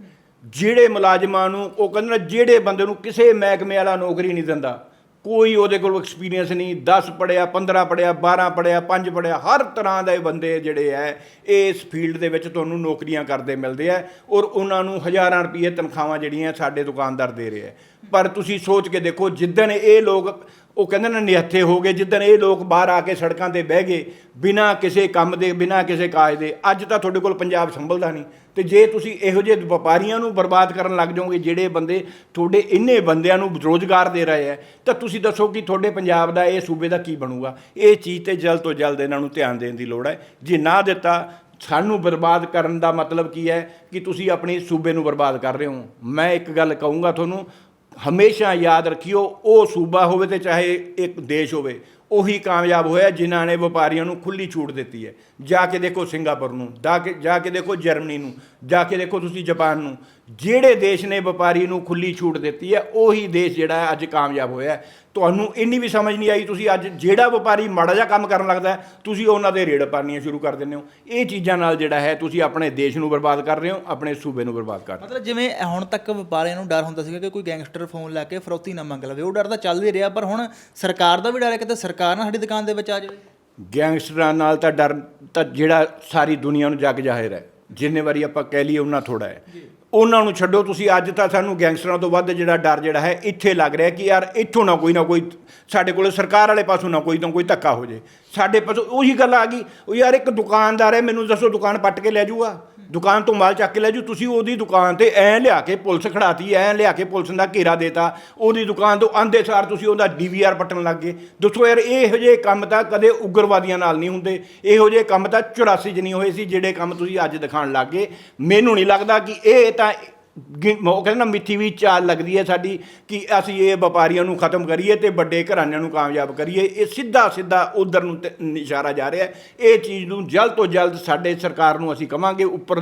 ਜਿਹੜੇ ਮੁਲਾਜ਼ਮਾਂ ਨੂੰ, ਉਹ ਕਹਿੰਦੇ ਨੇ, ਜਿਹੜੇ ਬੰਦੇ ਨੂੰ ਕਿਸੇ ਮਹਿਕਮੇ ਵਾਲਾ ਨੌਕਰੀ ਨਹੀਂ ਦਿੰਦਾ ਕੋਈ ਉਹਦੇ ਕੋਲ ਐਕਸਪੀਰੀਅੰਸ ਨਹੀਂ। 10 ਪੜਿਆ 15 ਪੜਿਆ 12 ਪੜਿਆ 5 ਪੜਿਆ ਹਰ ਤਰ੍ਹਾਂ ਦੇ ਬੰਦੇ ਜਿਹੜੇ ਐ, ਇਸ ਫੀਲਡ ਦੇ ਵਿੱਚ ਤੁਹਾਨੂੰ ਨੌਕਰੀਆਂ ਕਰਦੇ ਮਿਲਦੇ ਆ ਔਰ ਉਹਨਾਂ ਨੂੰ ਹਜ਼ਾਰਾਂ ਰੁਪਏ ਤਨਖਾਹਾਂ ਜਿਹੜੀਆਂ ਸਾਡੇ ਦੁਕਾਨਦਾਰ ਦੇ ਰਹੇ ਆ ਪਰ ਤੁਸੀਂ ਸੋਚ ਕੇ ਦੇਖੋ, ਜਿੱਦਣ ਇਹ ਲੋਕ ਉਹ ਕਹਿੰਦੇ ਨੇ ਨਿਹੱਥੇ ਹੋ ਗਏ ਜਿੱਦਣ ਇਹ ਲੋਕ ਬਾਹਰ ਆ ਕੇ ਸੜਕਾਂ ਤੇ ਬਹਿ ਗਏ, ਬਿਨਾਂ ਕਿਸੇ ਕੰਮ ਦੇ, ਬਿਨਾਂ ਕਿਸੇ ਕਾਜ ਦੇ, ਅੱਜ ਤਾਂ ਤੁਹਾਡੇ ਕੋਲ ਪੰਜਾਬ ਸੰਭਲਦਾ ਨਹੀਂ। ਤੇ ਜੇ ਤੁਸੀਂ ਇਹੋ ਜਿਹੇ ਵਪਾਰੀਆਂ ਨੂੰ ਬਰਬਾਦ ਕਰਨ ਲੱਗ ਜਾਓਗੇ, ਜਿਹੜੇ ਬੰਦੇ ਤੁਹਾਡੇ ਇੰਨੇ ਬੰਦਿਆਂ ਨੂੰ ਰੋਜ਼ਗਾਰ ਦੇ ਰਹੇ ਆ, ਤਾਂ ਤੁਸੀਂ ਦੱਸੋ ਕਿ ਤੁਹਾਡੇ ਪੰਜਾਬ ਦਾ ਇਹ ਸੂਬੇ ਦਾ ਕੀ ਬਣੂਗਾ? ਇਹ ਚੀਜ਼ ਤੇ ਜਲਦ ਤੋਂ ਜਲਦ ਇਹਨਾਂ ਨੂੰ ਧਿਆਨ ਦੇਣ ਦੀ ਲੋੜ ਹੈ। ਜੇ ਨਾ ਦਿੱਤਾ, ਸਾਨੂੰ ਬਰਬਾਦ ਕਰਨ ਦਾ ਮਤਲਬ ਕੀ ਹੈ ਕਿ ਤੁਸੀਂ ਆਪਣੇ ਸੂਬੇ ਨੂੰ ਬਰਬਾਦ ਕਰ ਰਹੇ ਹੋ? ਮੈਂ ਇੱਕ ਗੱਲ ਕਹੂੰਗਾ ਤੁਹਾਨੂੰ ਹਮੇਸ਼ਾ ਯਾਦ ਰੱਖਿਓ, ਉਹ ਸੂਬਾ ਹੋਵੇ ਤੇ ਚਾਹੇ ਇੱਕ ਦੇਸ਼ ਹੋਵੇ, ਉਹੀ ਕਾਮਯਾਬ ਹੋਇਆ ਜਿਨ੍ਹਾਂ ਨੇ ਵਪਾਰੀਆਂ ਨੂੰ ਖੁੱਲੀ ਛੂਟ ਦਿੱਤੀ ਹੈ। ਜਾ ਕੇ ਦੇਖੋ ਸਿੰਗਾਪੁਰ ਨੂੰ, ਜਾ ਕੇ ਜਾ ਕੇ ਦੇਖੋ ਜਰਮਨੀ ਨੂੰ, ਜਾ ਕੇ ਦੇਖੋ ਤੁਸੀਂ ਜਾਪਾਨ ਨੂੰ ਜਿਹੜੇ ਦੇਸ਼ ਨੇ ਵਪਾਰੀ ਨੂੰ ਖੁੱਲੀ ਛੂਟ ਦਿੱਤੀ ਹੈ ਉਹੀ ਦੇਸ਼ ਜਿਹੜਾ ਅੱਜ ਕਾਮਯਾਬ ਹੋਇਆ। ਤੁਹਾਨੂੰ ਇੰਨੀ ਵੀ ਸਮਝ ਨਹੀਂ ਆਈ ਤੁਸੀਂ ਅੱਜ ਜਿਹੜਾ ਵਪਾਰੀ ਮਾੜਾ ਜਿਹਾ ਕੰਮ ਕਰਨ ਲੱਗਦਾ ਤੁਸੀਂ ਉਹਨਾਂ ਦੇ ਰੇਡ ਪਾਣੀਆਂ ਸ਼ੁਰੂ ਕਰ ਦਿੰਦੇ ਹੋ। ਇਹ ਚੀਜ਼ਾਂ ਨਾਲ ਜਿਹੜਾ ਹੈ ਤੁਸੀਂ ਆਪਣੇ ਦੇਸ਼ ਨੂੰ ਬਰਬਾਦ ਕਰ ਰਹੇ ਹੋ ਆਪਣੇ ਸੂਬੇ ਨੂੰ ਬਰਬਾਦ ਕਰ ਰਹੇ ਹੋ। ਮਤਲਬ ਜਿਵੇਂ ਹੁਣ ਤੱਕ ਵਪਾਰੀਆਂ ਨੂੰ ਡਰ ਹੁੰਦਾ ਸੀਗਾ ਕਿ ਕੋਈ ਗੈਂਗਸਟਰ ਫੋਨ ਲਾ ਕੇ ਫਰੌਤੀ ਨਾ ਮੰਗ ਲਵੇ ਉਹ ਡਰ ਤਾਂ ਚੱਲ ਹੀ ਰਿਹਾ ਪਰ ਹੁਣ ਸਰਕਾਰ ਦਾ ਵੀ ਡਰ ਹੈ ਕਿਤੇ ਸਰਕਾਰ ਨਾ ਸਾਡੀ ਦੁਕਾਨ ਦੇ ਵਿੱਚ ਆ ਜਾਵੇ। ਗੈਂਗਸਟਰਾਂ ਨਾਲ ਤਾਂ ਡਰ ਤਾਂ ਜਿਹੜਾ ਸਾਰੀ ਦੁਨੀਆ ਨੂੰ ਜੱਗ ਜ਼ਾਹਿਰ ਹੈ ਜਿੰਨੇ ਵਾਰੀ ਆਪਾਂ ਕਹਿ ਲਈਏ ਉਹਨਾਂ ਥੋੜਾ ਹੈ। ਉਹਨਾਂ ਨੂੰ ਛੱਡੋ, ਤੁਸੀਂ ਅੱਜ ਤਾਂ ਸਾਨੂੰ ਗੈਂਗਸਟਰਾਂ ਤੋਂ ਵੱਧ ਜਿਹੜਾ ਡਰ ਜਿਹੜਾ ਹੈ, ਇੱਥੇ ਲੱਗ ਰਿਹਾ ਕਿ ਯਾਰ ਇੱਥੋਂ ਨਾ ਕੋਈ ਨਾ ਕੋਈ, ਸਾਡੇ ਕੋਲ ਸਰਕਾਰ ਵਾਲੇ ਪਾਸੋਂ ਨਾ ਕੋਈ ਨਾ ਕੋਈ ਧੱਕਾ ਹੋ ਜੇ ਸਾਡੇ ਪਾਸੋਂ ਉਹੀ ਗੱਲ ਆ ਗਈ, ਉਹ ਯਾਰ ਇੱਕ ਦੁਕਾਨਦਾਰ ਹੈ, ਮੈਨੂੰ ਦੱਸੋ ਦੁਕਾਨ ਪੱਟ ਕੇ ਲੈ ਜਾਊਗਾ। ਦੁਕਾਨ ਤੋਂ ਮਾਲ ਚੱਕ ਕੇ ਲੈ ਜੂ ਤੁਸੀਂ ਉਹਦੀ ਦੁਕਾਨ ਤੇ ਐ ਲਿਆ ਕੇ ਪੁਲਿਸ ਖੜਾਤੀ, ਐ ਲਿਆ ਕੇ ਪੁਲਿਸ ਦਾ ਘੇਰਾ ਦੇਤਾ, ਉਹਦੀ ਦੁਕਾਨ ਤੋਂ ਆਂਦੇ ਸਾਰ ਤੁਸੀਂ ਉਹਦਾ ਡੀਵੀਆਰ ਪੱਟਣ ਲੱਗ ਗਏ। ਦੱਸੋ ਯਾਰ, ਇਹੋ ਜਿਹੇ ਕੰਮ ਤਾਂ ਕਦੇ ਉਗਰਵਾਦੀਆਂ ਨਾਲ ਨਹੀਂ ਹੁੰਦੇ, ਇਹੋ ਜਿਹੇ ਕੰਮ ਤਾਂ 84 ਚ ਨਹੀਂ ਹੋਏ ਸੀ, ਜਿਹੜੇ ਕੰਮ ਤੁਸੀਂ ਅੱਜ ਦਿਖਾਉਣ ਲੱਗ ਗਏ। ਮੈਨੂੰ ਨਹੀਂ ਲੱਗਦਾ ਕਿ ਇਹ ਤਾਂ ਗਿ- ਉਹ ਕਹਿੰਦੇ ਨਾ ਮਿੱਠੀ ਵੀ ਚਾਲ ਲੱਗਦੀ ਹੈ ਸਾਡੀ ਕਿ ਅਸੀਂ ਇਹ ਵਪਾਰੀਆਂ ਨੂੰ ਖਤਮ ਕਰੀਏ ਤੇ ਵੱਡੇ ਘਰਾਣਿਆਂ ਨੂੰ ਕਾਮਯਾਬ ਕਰੀਏ। ਇਹ ਸਿੱਧਾ ਸਿੱਧਾ ਉਧਰ ਨੂੰ ਤੇ ਇਸ਼ਾਰਾ ਜਾ ਰਿਹਾ ਹੈ। ਇਹ ਚੀਜ਼ ਨੂੰ ਜਲਦ ਤੋਂ ਜਲਦ ਸਾਡੇ ਸਰਕਾਰ ਨੂੰ ਅਸੀਂ ਕਵਾਂਗੇ। ਉੱਪਰ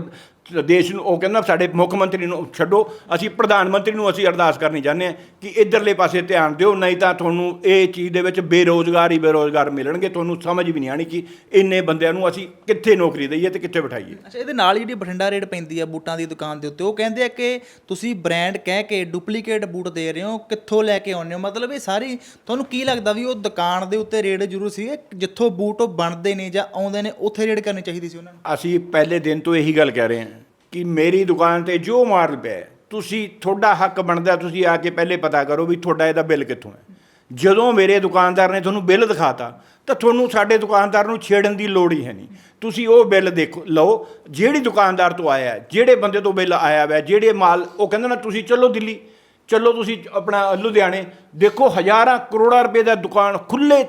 ਦੇਸ਼ ਨੂੰ ਉਹ ਕਹਿੰਦਾ ਸਾਡੇ ਮੁੱਖ ਮੰਤਰੀ ਨੂੰ ਛੱਡੋ ਅਸੀਂ ਪ੍ਰਧਾਨ ਮੰਤਰੀ ਨੂੰ ਅਸੀਂ ਅਰਦਾਸ ਕਰਨੀ ਚਾਹੁੰਦੇ ਹਾਂ ਕਿ ਇਧਰਲੇ ਪਾਸੇ ਧਿਆਨ ਦਿਓ ਨਹੀਂ ਤਾਂ ਤੁਹਾਨੂੰ ਇਹ ਚੀਜ਼ ਦੇ ਵਿੱਚ ਬੇਰੋਜ਼ਗਾਰ ਹੀ ਬੇਰੋਜ਼ਗਾਰ ਮਿਲਣਗੇ ਤੁਹਾਨੂੰ ਸਮਝ ਵੀ ਨਹੀਂ ਆਣੀ ਕਿ ਇੰਨੇ ਬੰਦਿਆਂ ਨੂੰ ਅਸੀਂ ਕਿੱਥੇ ਨੌਕਰੀ ਦਈਏ ਤੇ ਕਿੱਥੇ ਬਿਠਾਈਏ। ਅੱਛਾ ਇਹਦੇ ਨਾਲ ਜਿਹੜੀ ਬਠਿੰਡਾ ਰੇਡ ਪੈਂਦੀ ਆ ਬੂਟਾਂ ਦੀ ਦੁਕਾਨ ਦੇ ਉੱਤੇ ਉਹ ਕਹਿੰਦੇ ਆ ਕਿ ਤੁਸੀਂ ਬ੍ਰਾਂਡ ਕਹਿ ਕੇ ਡੁਪਲੀਕੇਟ ਬੂਟ ਦੇ ਰਹੇ ਹੋ ਕਿੱਥੋਂ ਲੈ ਕੇ ਆਉਂਦੇ ਹੋ? ਮਤਲਬ ਇਹ ਸਾਰੀ ਤੁਹਾਨੂੰ ਕੀ ਲੱਗਦਾ ਵੀ ਉਹ ਦੁਕਾਨ ਦੇ ਉੱਤੇ ਰੇਡ ਜ਼ਰੂਰ ਸੀ ਜਿੱਥੋਂ ਬੂਟ ਉਹ ਬਣਦੇ ਨੇ ਜਾਂ ਆਉਂਦੇ ਨੇ ਉੱਥੇ ਰੇਡ ਕਰਨੀ ਚਾਹੀਦੀ ਸੀ ਉਹਨਾਂ ਨੂੰ? ਅਸੀਂ ਪਹਿਲੇ ਦਿਨ ਤੋਂ ਇਹੀ ਗੱਲ ਕਹਿ ਰਹੇ ਹਾਂ। ਕਿ ਮੇਰੀ ਦੁਕਾਨ ਤੇ ਜੋ ਮਾਲ ਪਿਆ ਤੁਸੀਂ ਤੁਹਾਡਾ ਹੱਕ ਬਣਦਾ, ਤੁਸੀਂ ਆ ਕੇ ਪਹਿਲੇ ਪਤਾ ਕਰੋ ਵੀ ਤੁਹਾਡਾ ਇਹਦਾ ਬਿੱਲ ਕਿੱਥੋਂ ਹੈ। ਜਦੋਂ ਮੇਰੇ ਦੁਕਾਨਦਾਰ ਨੇ ਤੁਹਾਨੂੰ ਬਿੱਲ ਦਿਖਾਤਾ, ਤਾਂ ਤੁਹਾਨੂੰ ਸਾਡੇ ਦੁਕਾਨਦਾਰ ਨੂੰ ਛੇੜਨ ਦੀ ਲੋੜ ਹੀ ਹੈ ਨਹੀਂ। ਤੁਸੀਂ ਉਹ ਬਿੱਲ ਦੇਖੋ, ਲਓ, ਜਿਹੜੀ ਦੁਕਾਨਦਾਰ ਤੋਂ ਆਇਆ ਜਿਹੜੇ ਬੰਦੇ ਤੋਂ ਬਿੱਲ ਆਇਆ ਹੋਇਆ, ਜਿਹੜੇ ਮਾਲ, ਉਹ ਕਹਿੰਦਾ ਨਾ, ਤੁਸੀਂ ਚੱਲੋ ਦਿੱਲੀ, ਚਲੋ ਤੁਸੀਂ ਆਪਣਾ ਲੁਧਿਆਣੇ, ਦੇਖੋ ਹਜ਼ਾਰਾਂ ਕਰੋੜਾਂ ਰੁਪਏ ਦਾ ਦੁਕਾਨ ਖੁੱਲੇ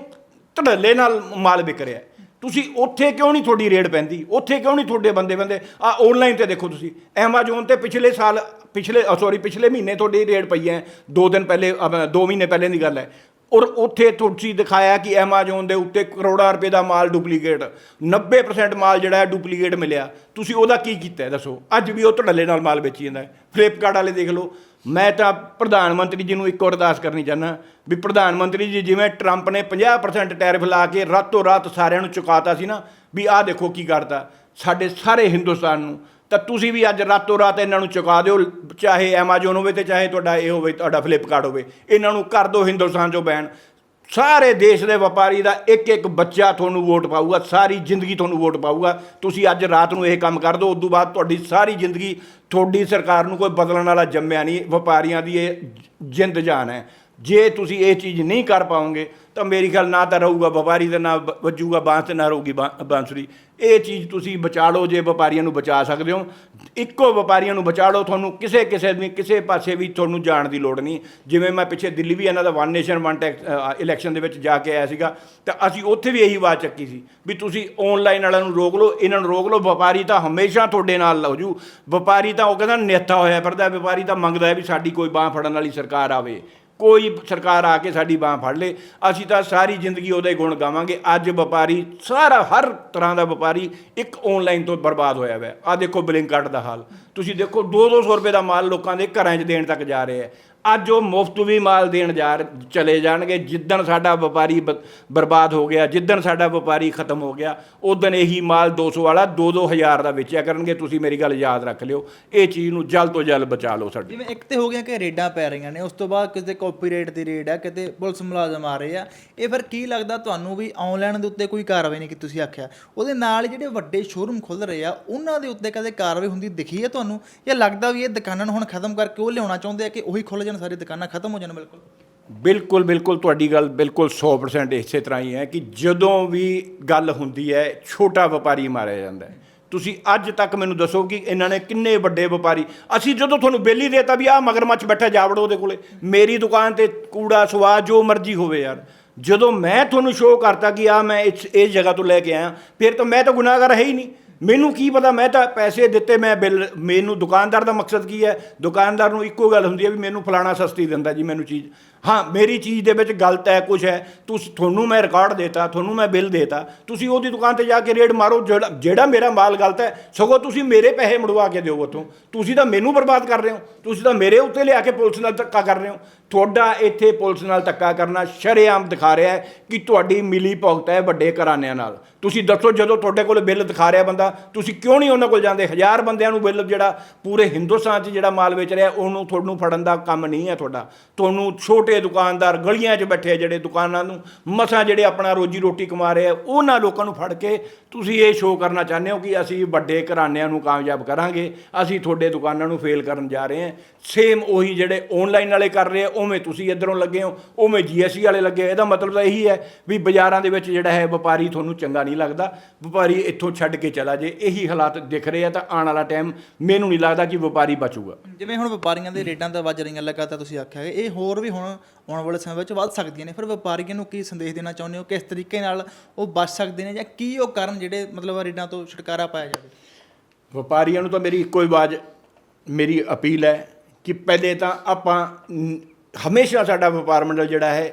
ਧੜੱਲੇ ਨਾਲ ਮਾਲ ਵਿਕ ਰਿਹਾ ਤੁਸੀਂ ਉੱਥੇ ਕਿਉਂ ਨਹੀਂ ਤੁਹਾਡੀ ਰੇਡ ਪੈਂਦੀ? ਉੱਥੇ ਕਿਉਂ ਨਹੀਂ ਤੁਹਾਡੇ ਬੰਦੇ ਬੰਦੇ? ਆ ਆਨਲਾਈਨ ਤੇ ਦੇਖੋ ਤੁਸੀਂ। ਐਮਾਜ਼ੋਨ ਤੇ ਪਿਛਲੇ ਸਾਲ ਪਿਛਲੇ ਸੌਰੀ ਪਿਛਲੇ ਮਹੀਨੇ ਤੁਹਾਡੀ ਰੇਡ ਪਈ ਹੈ। ਦੋ ਦਿਨ ਪਹਿਲੇ ਅਹ, ਦੋ ਮਹੀਨੇ ਪਹਿਲੇ ਦੀ ਗੱਲ ਹੈ। ਔਰ ਉੱਥੇ ਤੁਸੀਂ ਦਿਖਾਇਆ ਕਿ ਐਮਾਜ਼ੋਨ ਦੇ ਉੱਤੇ ਕਰੋੜਾਂ ਰੁਪਏ ਦਾ ਮਾਲ ਡੁਪਲੀਕੇਟ 90% ਮਾਲ ਜਿਹੜਾ ਹੈ ਡੁਪਲੀਕੇਟ ਮਿਲਿਆ। ਤੁਸੀਂ ਉਹਦਾ ਕੀ ਕੀਤਾ ਦੱਸੋ। ਅੱਜ ਵੀ ਉਹ ਧੜੱਲੇ ਨਾਲ ਮਾਲ ਵੇਚੀ ਜਾਂਦਾ ਹੈ। ਫਲਿੱਪਕਾਰਟ ਵਾਲੇ ਦੇਖ ਲਓ। ਮੈਂ ਤਾਂ ਪ੍ਰਧਾਨ ਮੰਤਰੀ ਜੀ ਨੂੰ ਇੱਕ ਅਰਦਾਸ ਕਰਨੀ ਚਾਹੁੰਦਾ ਵੀ ਪ੍ਰਧਾਨ ਮੰਤਰੀ ਜੀ, ਜਿਵੇਂ ਟਰੰਪ ਨੇ 50% ਟੈਰਿਫ ਲਾ ਕੇ ਰਾਤੋਂ ਰਾਤ ਸਾਰਿਆਂ ਨੂੰ ਚੁਕਾਤਾ ਸੀ ਨਾ, ਵੀ ਆਹ ਦੇਖੋ ਕੀ ਕਰਤਾ। ਸਾਡੇ ਸਾਰੇ ਹਿੰਦੁਸਤਾਨ ਨੂੰ ਤਾਂ ਤੁਸੀਂ ਵੀ ਅੱਜ ਰਾਤੋਂ ਰਾਤ ਇਹਨਾਂ ਨੂੰ ਚੁਕਾ ਦਿਓ, ਚਾਹੇ ਐਮਾਜ਼ੋਨ ਹੋਵੇ ਤੇ ਚਾਹੇ ਤੁਹਾਡਾ ਇਹ ਹੋਵੇ, ਤੁਹਾਡਾ ਫਲਿੱਪਕਾਰਟ ਹੋਵੇ। ਇਹਨਾਂ ਨੂੰ ਕਰ ਦਿਓ ਹਿੰਦੁਸਤਾਨ ਚੋਂ ਬੈਨ। ਸਾਰੇ ਦੇਸ਼ ਦੇ ਵਪਾਰੀ ਦਾ ਇੱਕ ਇੱਕ ਬੱਚਾ ਤੁਹਾਨੂੰ ਵੋਟ ਪਾਊਗਾ, ਸਾਰੀ ਜ਼ਿੰਦਗੀ ਤੁਹਾਨੂੰ ਵੋਟ ਪਾਊਗਾ। ਤੁਸੀਂ ਅੱਜ ਰਾਤ ਨੂੰ ਇਹ ਕੰਮ ਕਰ ਦਿਓ ਤੋਂ ਬਾਅਦ ਤੁਹਾਡੀ ਸਾਰੀ ਜ਼ਿੰਦਗੀ, ਤੁਹਾਡੀ ਸਰਕਾਰ ਨੂੰ ਕੋਈ ਬਦਲਣ ਵਾਲਾ ਜੰਮਿਆ ਨਹੀਂ। ਵਪਾਰੀਆਂ ਦੀ ਇਹ ਜਿੰਦ ਜਾਨ ਹੈ। ਜੇ ਤੁਸੀਂ ਇਹ ਚੀਜ਼ ਨਹੀਂ ਕਰ ਪਾਓਗੇ, ਤਾਂ ਮੇਰੀ ਗੱਲ ਨਾ ਤਾਂ ਰਹੂਗਾ ਵਪਾਰੀ ਦਾ ਨਾ ਵੱਜੂਗਾ ਬਾਂਸ ਤੇ ਨਾ ਰਹੂਗੀ ਬਾਂ- ਬਾਂਸੁਰੀ। ਇਹ ਚੀਜ਼ ਤੁਸੀਂ ਬਚਾ ਲਓ ਜੇ ਵਪਾਰੀਆਂ ਨੂੰ ਬਚਾ ਸਕਦੇ ਹੋ। ਇੱਕੋ ਵਪਾਰੀਆਂ ਨੂੰ ਬਚਾ ਲਓ, ਤੁਹਾਨੂੰ ਕਿਸੇ ਕਿਸੇ ਦੀ ਕਿਸੇ ਪਾਸੇ ਵੀ ਤੁਹਾਨੂੰ ਜਾਣ ਦੀ ਲੋੜ ਨਹੀਂ। ਜਿਵੇਂ ਮੈਂ ਪਿੱਛੇ ਦਿੱਲੀ ਵੀ ਇਹਨਾਂ ਦਾ one nation one tax election ਦੇ ਵਿੱਚ ਜਾ ਕੇ ਆਇਆ ਸੀਗਾ, ਤਾਂ ਅਸੀਂ ਉੱਥੇ ਵੀ ਇਹੀ ਆਵਾਜ਼ ਚੱਕੀ ਸੀ ਵੀ ਤੁਸੀਂ ਆਨਲਾਈਨ ਵਾਲਿਆਂ ਨੂੰ ਰੋਕ ਲਓ, ਇਹਨਾਂ ਨੂੰ ਰੋਕ ਲਓ। ਵਪਾਰੀ ਤਾਂ ਹਮੇਸ਼ਾ ਤੁਹਾਡੇ ਨਾਲ ਹੋ ਜੂ ਵਪਾਰੀ ਤਾਂ ਉਹ ਕਹਿੰਦਾ ਨੇਤਾ ਹੋਇਆ ਫਿਰਦਾ, ਵਪਾਰੀ ਤਾਂ ਮੰਗਦਾ ਹੈ ਵੀ ਸਾਡੀ ਕੋਈ ਬਾਹ ਫੜਨ ਵਾਲੀ ਸਰਕਾਰ ਆਵੇ। ਕੋਈ ਸਰਕਾਰ ਆ ਕੇ ਸਾਡੀ ਬਾਹ ਫੜ ਲੇ, ਅਸੀਂ ਤਾਂ ਸਾਰੀ ਜ਼ਿੰਦਗੀ ਉਹਦੇ ਗੁਣ ਗਾਵਾਂਗੇ। ਅੱਜ ਵਪਾਰੀ, ਸਾਰਾ, ਹਰ ਤਰ੍ਹਾਂ ਦਾ ਵਪਾਰੀ ਇੱਕ ਆਨਲਾਈਨ ਤੋਂ ਬਰਬਾਦ ਹੋਇਆ ਹੋਇਆ। ਆ ਦੇਖੋ ਬਲਿੰਕਟ ਦਾ ਹਾਲ। ਤੁਸੀਂ ਦੇਖੋ 2-200 ਰੁਪਏ ਦਾ ਮਾਲ ਲੋਕਾਂ ਦੇ ਘਰਾਂ 'ਚ ਦੇਣ ਤੱਕ ਜਾ ਰਹੇ ਹੈ। ਅੱਜ ਉਹ ਮੁਫਤ ਵੀ ਮਾਲ ਦੇਣ ਜਾ ਚਲੇ ਜਾਣਗੇ। ਜਿੱਦਣ ਸਾਡਾ ਵਪਾਰੀ ਬ- ਬਰਬਾਦ ਹੋ ਗਿਆ, ਜਿੱਦਣ ਸਾਡਾ ਵਪਾਰੀ ਖਤਮ ਹੋ ਗਿਆ ਉਦੋਂ ਇਹੀ ਮਾਲ 200 ਵਾਲਾ 2-2 ਹਜ਼ਾਰ ਦਾ ਵੇਚਿਆ ਕਰਨਗੇ। ਤੁਸੀਂ ਮੇਰੀ ਗੱਲ ਯਾਦ ਰੱਖ ਲਿਓ। ਇਹ ਚੀਜ਼ ਨੂੰ ਜਲਦ ਤੋਂ ਜਲਦ ਬਚਾ ਲਓ ਸਾਡੀ। ਜਿਵੇਂ ਇੱਕ ਤੇ ਹੋ ਗਿਆ ਕਿ ਰੇਡਾਂ ਪੈ ਰਹੀਆਂ ਨੇ, ਉਸ ਤੋਂ ਬਾਅਦ ਕਿਤੇ ਕਾਪੀਰਾਈਟ ਦੀ ਰੇਡ ਆ, ਕਿਤੇ ਪੁਲਿਸ ਮੁਲਾਜ਼ਮ ਆ ਰਹੇ ਆ। ਇਹ ਫਿਰ ਕੀ ਲੱਗਦਾ ਤੁਹਾਨੂੰ ਵੀ ਆਨਲਾਈਨ ਦੇ ਉੱਤੇ ਕੋਈ ਕਾਰਵਾਈ ਨਹੀਂ ਕੀਤੀ ਤੁਸੀਂ ਆਖਿਆ? ਉਹਦੇ ਨਾਲ ਜਿਹੜੇ ਵੱਡੇ ਸ਼ੋਰੂਮ ਖੁੱਲ ਰਹੇ ਆ, ਉਹਨਾਂ ਦੇ ਉੱਤੇ ਕਦੇ ਕਾਰਵਾਈ ਹੁੰਦੀ ਦਿਖੀ ਹੈ ਤੁਹਾਨੂੰ? ਜਾਂ ਲੱਗਦਾ ਵੀ ਇਹ ਦੁਕਾਨਾਂ ਨੂੰ ਹੁਣ ਖਤਮ ਕਰਕੇ ਉਹ ਲਿਆਉਣਾ ਚਾਹੁੰਦੇ ਆ ਕਿ ਉਹੀ ਖੁੱਲ ਜਾਣ, ਸਾਰੀ ਦੁਕਾਨਾਂ ਖਤਮ ਹੋ ਜਾਣ ਬਿਲਕੁਲ। ਬਿਲਕੁਲ ਬਿਲਕੁਲ ਤੁਹਾਡੀ ਗੱਲ ਬਿਲਕੁਲ 100% ਇਸੇ ਤਰ੍ਹਾਂ ਹੀ ਹੈ ਕਿ ਜਦੋਂ ਵੀ ਗੱਲ ਹੁੰਦੀ ਹੈ, ਛੋਟਾ ਵਪਾਰੀ ਮਾਰਿਆ ਜਾਂਦਾ ਹੈ। ਤੁਸੀਂ ਅੱਜ ਤੱਕ ਮੈਨੂੰ ਦੱਸੋ ਕਿ ਇਹਨਾਂ ਨੇ ਕਿੰਨੇ ਵੱਡੇ ਵਪਾਰੀ, ਅਸੀਂ ਜਦੋਂ ਤੁਹਾਨੂੰ ਬੇਲੀ ਦੇਤਾ ਵੀ ਆਹ ਮਗਰਮੱਛ ਬੈਠਾ ਜਾਵੜੋ ਉਹਦੇ ਕੋਲੇ, ਮੇਰੀ ਦੁਕਾਨ ਤੇ ਕੂੜਾ ਸਵਾ ਜੋ ਮਰਜ਼ੀ ਹੋਵੇ ਯਾਰ, ਜਦੋਂ ਮੈਂ ਤੁਹਾਨੂੰ ਸ਼ੋਅ ਕਰਤਾ ਕਿ ਆ ਮੈਂ ਇਸ ਇਸ ਜਗ੍ਹਾ ਤੋਂ ਲੈ ਕੇ ਆਇਆ, ਫਿਰ ਤਾਂ ਮੈਂ ਤਾਂ ਗੁਨਾਹਗਰ ਹੈ ਹੀ ਨਹੀਂ। ਮੈਨੂੰ ਕੀ ਪਤਾ, ਮੈਂ ਤਾਂ ਪੈਸੇ ਦਿੱਤੇ, ਮੈਂ ਬਿੱਲ, ਮੈਨੂੰ ਦੁਕਾਨਦਾਰ ਦਾ ਮਕਸਦ ਕੀ ਹੈ? ਦੁਕਾਨਦਾਰ ਨੂੰ ਇੱਕੋ ਗੱਲ ਹੁੰਦੀ ਹੈ ਵੀ ਮੈਨੂੰ ਫਲਾਣਾ ਸਸਤੀ ਦਿੰਦਾ ਜੀ, ਮੈਨੂੰ ਚੀਜ਼। ਹਾਂ, ਮੇਰੀ ਚੀਜ਼ ਦੇ ਵਿੱਚ ਗਲਤ ਹੈ ਕੁਝ ਹੈ, ਤੁਸੀਂ, ਤੁਹਾਨੂੰ ਮੈਂ ਰਿਕਾਰਡ ਦੇਤਾ, ਤੁਹਾਨੂੰ ਮੈਂ ਬਿੱਲ ਦੇਤਾ, ਤੁਸੀਂ ਉਹਦੀ ਦੁਕਾਨ ਤੇ ਜਾ ਕੇ ਰੇਡ ਮਾਰੋ, ਜਿਹੜਾ ਮੇਰਾ ਮਾਲ ਗਲਤ ਹੈ, ਸਗੋਂ ਤੁਸੀਂ ਮੇਰੇ ਪੈਸੇ ਮੁੜਵਾ ਕੇ ਦਿਓ ਉਤੋਂ ਤੁਸੀਂ ਤਾਂ ਮੈਨੂੰ ਬਰਬਾਦ ਕਰ ਰਹੇ ਹੋ, ਤੁਸੀਂ ਤਾਂ ਮੇਰੇ ਉੱਤੇ ਲਿਆ ਕੇ ਪੁਲਿਸ ਨਾਲ ਧੱਕਾ ਕਰ ਰਹੇ ਹੋ। ਤੁਹਾਡਾ ਇੱਥੇ ਪੁਲਿਸ ਨਾਲ ਧੱਕਾ ਕਰਨਾ ਸ਼ਰੇਆਮ ਦਿਖਾ ਰਿਹਾ ਹੈ ਕਿ ਤੁਹਾਡੀ ਮਿਲੀ ਭੁਗਤ ਹੈ ਵੱਡੇ ਘਰਾਣਿਆਂ ਨਾਲ। ਤੁਸੀਂ ਦੱਸੋ ਜਦੋਂ ਤੁਹਾਡੇ ਕੋਲ ਬਿੱਲ ਦਿਖਾ ਰਿਹਾ ਬੰਦਾ, ਤੁਸੀਂ ਕਿਉਂ ਨਹੀਂ ਉਹਨਾਂ ਕੋਲ ਜਾਂਦੇ? ਹਜ਼ਾਰ ਬੰਦਿਆਂ ਨੂੰ ਬਿੱਲ ਜਿਹੜਾ ਪੂਰੇ ਹਿੰਦੁਸਤਾਨ 'ਚ ਜਿਹੜਾ ਮਾਲ ਵੇਚ ਰਿਹਾ, ਉਹਨੂੰ ਤੁਹਾਨੂੰ ਫੜਨ ਦਾ ਕੰਮ ਨਹੀਂ ਹੈ ਤੁਹਾਡਾ। ਤੁਹਾਨੂੰ ਛੋਟੇ ਦੁਕਾਨਦਾਰ ਗਲੀਆਂ 'ਚ ਬੈਠੇ ਜਿਹੜੇ ਦੁਕਾਨਾਂ ਨੂੰ ਮਸਾਂ ਜਿਹੜੇ ਆਪਣਾ ਰੋਜੀ ਰੋਟੀ ਕਮਾ ਰਹੇ ਆ, ਉਹਨਾਂ ਲੋਕਾਂ ਨੂੰ ਫੜ ਕੇ ਤੁਸੀਂ ਇਹ ਸ਼ੋਅ ਕਰਨਾ ਚਾਹੁੰਦੇ ਹੋ ਕਿ ਅਸੀਂ ਵੱਡੇ ਘਰਾਣਿਆਂ ਨੂੰ ਕਾਮਯਾਬ ਕਰਾਂਗੇ, ਅਸੀਂ ਤੁਹਾਡੇ ਦੁਕਾਨਾਂ ਨੂੰ ਫੇਲ ਕਰਨ ਜਾ ਰਹੇ ਹਾਂ। ਸੇਮ ਉਹੀ ਜਿਹੜੇ ਆਨਲਾਈਨ ਵਾਲੇ ਕਰ ਰਹੇ ਆ ਉਵੇਂ ਤੁਸੀਂ ਇਧਰੋਂ ਲੱਗੇ ਹੋ ਉਵੇਂ ਜੀਐਸਟੀ ਵਾਲੇ ਲੱਗੇ ਇਹਦਾ ਮਤਲਬ ਤਾਂ ਇਹੀ ਹੈ ਵੀ ਬਾਜ਼ਾਰਾਂ ਦੇ ਵਿੱਚ ਜਿਹੜਾ ਹੈ ਵਪਾਰੀ ਤੁਹਾਨੂੰ ਚੰਗਾ ਨਹੀਂ ਲੱਗਦਾ। ਵਪਾਰੀ ਇੱਥੋਂ ਛੱਡ ਕੇ ਚਲਾ ਜੇ ਇਹੀ ਹਾਲਾਤ ਦਿਖ ਰਹੇ ਆ ਤਾਂ ਆਉਣ ਵਾਲਾ ਟਾਈਮ ਮੈਨੂੰ ਨਹੀਂ ਲੱਗਦਾ ਕਿ ਵਪਾਰੀ ਬਚੂਗਾ। ਜਿਵੇਂ ਹੁਣ ਵਪਾਰੀਆਂ ਦੇ ਰੇਟਾਂ ਤਾਂ ਵੱਜ ਰਹੀਆਂ ਲਗਾਤਾਰ ਤੁਸੀਂ ਆਖਿਆ ਹੈ ਇਹ ਹੋਰ ਵੀ ਹੁਣ ਆਉਣ ਵਾਲੇ ਸਮੇਂ ਵਿੱਚ ਵੱਧ ਸਕਦੀਆਂ ਨੇ। ਫਿਰ ਵਪਾਰੀਆਂ ਨੂੰ ਕੀ ਸੰਦੇਸ਼ ਦੇਣਾ ਚਾਹੁੰਦੇ ਹੋ? ਕਿਸ ਤਰੀਕੇ ਨਾਲ ਉਹ ਬਚ ਸਕਦੇ ਨੇ ਜਾਂ ਕੀ ਉਹ ਕਾਰਨ ਜਿਹੜੇ ਮਤਲਬ ਰੇਟਾਂ ਤੋਂ ਛੁਟਕਾਰਾ ਪਾਇਆ ਜਾਵੇ? ਵਪਾਰੀਆਂ ਨੂੰ ਤਾਂ ਮੇਰੀ ਇੱਕੋ ਹੀ ਆਵਾਜ਼ ਮੇਰੀ ਅਪੀਲ ਹੈ ਕਿ ਪਹਿਲੇ ਤਾਂ ਆਪਾਂ ਹਮੇਸ਼ਾ ਸਾਡਾ ਵਪਾਰ ਮੰਡਲ ਜਿਹੜਾ ਹੈ,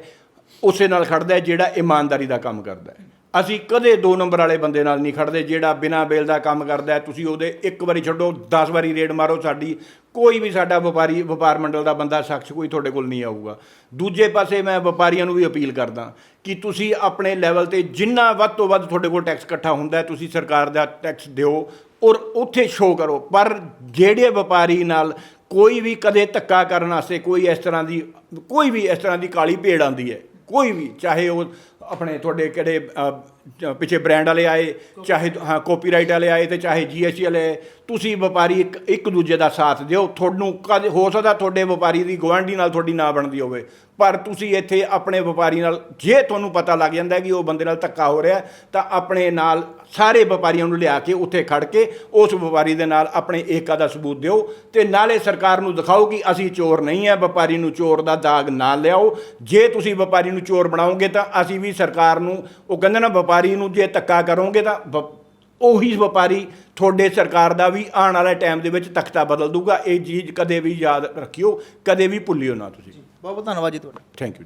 ਉਸੇ ਨਾਲ ਖੜਦਾ ਹੈ, ਜਿਹੜਾ ਇਮਾਨਦਾਰੀ ਦਾ ਕੰਮ ਕਰਦਾ ਹੈ। ਅਸੀਂ ਕਦੇ ਦੋ ਨੰਬਰ ਵਾਲੇ ਬੰਦੇ ਨਾਲ ਨਹੀਂ ਖੜਦੇ, ਜਿਹੜਾ ਬਿਨਾਂ ਬੇਲ ਦਾ ਕੰਮ ਕਰਦਾ ਹੈ, ਤੁਸੀਂ ਉਹਦੇ ਇੱਕ ਵਾਰੀ ਛੱਡੋ 10 ਵਾਰੀ ਰੇਡ ਮਾਰੋ, ਸਾਡੀ ਕੋਈ ਵੀ ਸਾਡਾ ਵਪਾਰੀ, ਵਪਾਰ ਮੰਡਲ ਦਾ ਬੰਦਾ ਸ਼ਖਸ ਕੋਈ ਤੁਹਾਡੇ ਕੋਲ ਨਹੀਂ ਆਊਗਾ। ਦੂਜੇ ਪਾਸੇ ਮੈਂ ਵਪਾਰੀਆਂ ਨੂੰ ਵੀ ਅਪੀਲ ਕਰਦਾ ਕਿ ਤੁਸੀਂ ਆਪਣੇ ਲੈਵਲ ਤੇ ਜਿੰਨਾ ਵੱਧ ਤੋਂ ਵੱਧ ਤੁਹਾਡੇ ਕੋਲ ਟੈਕਸ ਇਕੱਠਾ ਹੁੰਦਾ ਤੁਸੀਂ ਸਰਕਾਰ ਦਾ ਟੈਕਸ ਦਿਓ ਔਰ ਉੱਥੇ ਸ਼ੋਅ ਕਰੋ। ਪਰ ਜਿਹੜੇ ਵਪਾਰੀ ਨਾਲ ਕੋਈ ਵੀ ਕਦੇ ਧੱਕਾ ਕਰਨ ਵਾਸਤੇ ਕੋਈ ਇਸ ਤਰ੍ਹਾਂ ਦੀ, ਕੋਈ ਵੀ ਇਸ ਤਰ੍ਹਾਂ ਦੀ ਕਾਲੀ ਭੇੜ ਆਉਂਦੀ ਹੈ, ਕੋਈ ਵੀ, ਚਾਹੇ ਉਹ ਆਪਣੇ ਤੁਹਾਡੇ ਕਿਹੜੇ ਪਿੱਛੇ ਬ੍ਰਾਂਡ ਵਾਲੇ ਆਏ ਚਾਹੇ ਹਾਂ ਕਾਪੀਰਾਈਟ ਵਾਲੇ ਆਏ ਤੇ ਚਾਹੇ ਜੀਐਸਟੀ ਵਾਲੇ ਆਏ, ਤੁਸੀਂ ਵਪਾਰੀ ਇੱਕ ਇੱਕ ਦੂਜੇ ਦਾ ਸਾਥ ਦਿਓ। ਤੁਹਾਨੂੰ ਕਦੇ ਹੋ ਸਕਦਾ ਤੁਹਾਡੇ ਵਪਾਰੀ ਦੀ ਗੁਆਂਢੀ ਨਾਲ ਤੁਹਾਡੀ ਨਾ ਬਣਦੀ ਹੋਵੇ ਪਰ ਤੁਸੀਂ ਇੱਥੇ ਆਪਣੇ ਵਪਾਰੀ ਨਾਲ ਜੇ ਤੁਹਾਨੂੰ ਪਤਾ ਲੱਗ ਜਾਂਦਾ ਕਿ ਉਹ ਬੰਦੇ ਨਾਲ ਧੱਕਾ ਹੋ ਰਿਹਾ ਤਾਂ ਆਪਣੇ ਨਾਲ ਸਾਰੇ ਵਪਾਰੀਆਂ ਨੂੰ ਲਿਆ ਕੇ ਉੱਥੇ ਖੜ ਕੇ ਉਸ ਵਪਾਰੀ ਦੇ ਨਾਲ ਆਪਣੇ ਏਕਾ ਦਾ ਸਬੂਤ ਦਿਓ ਤੇ ਨਾਲੇ ਸਰਕਾਰ ਨੂੰ ਦਿਖਾਓ ਕਿ ਅਸੀਂ ਚੋਰ ਨਹੀਂ ਹੈ ਵਪਾਰੀ ਨੂੰ ਚੋਰ ਦਾ ਦਾਗ ਨਾ ਲਿਆਓ। ਜੇ ਤੁਸੀਂ ਵਪਾਰੀ ਨੂੰ ਚੋਰ ਬਣਾਓਗੇ ਤਾਂ ਅਸੀਂ ਵੀ ਸਰਕਾਰ ਨੂੰ ਉਹ ਕਹਿੰਦੇ ਨਾ ਵਪਾਰੀ ਨੂੰ ਜੇ ਧੱਕਾ ਕਰੋਗੇ ਤਾਂ ਉਹੀ ਵਪਾਰੀ ਤੁਹਾਡੇ ਸਰਕਾਰ ਦਾ ਵੀ ਆਉਣ ਵਾਲੇ ਟਾਈਮ ਦੇ ਵਿੱਚ ਤਖਤਾ ਬਦਲ ਦੂਗਾ। ਇਹ ਚੀਜ਼ ਕਦੇ ਵੀ ਯਾਦ ਰੱਖਿਓ ਕਦੇ ਵੀ ਭੁੱਲਿਓ ਨਾ ਤੁਸੀਂ। ਬਹੁਤ ਬਹੁਤ ਧੰਨਵਾਦ ਜੀ ਤੁਹਾਡਾ। Thank you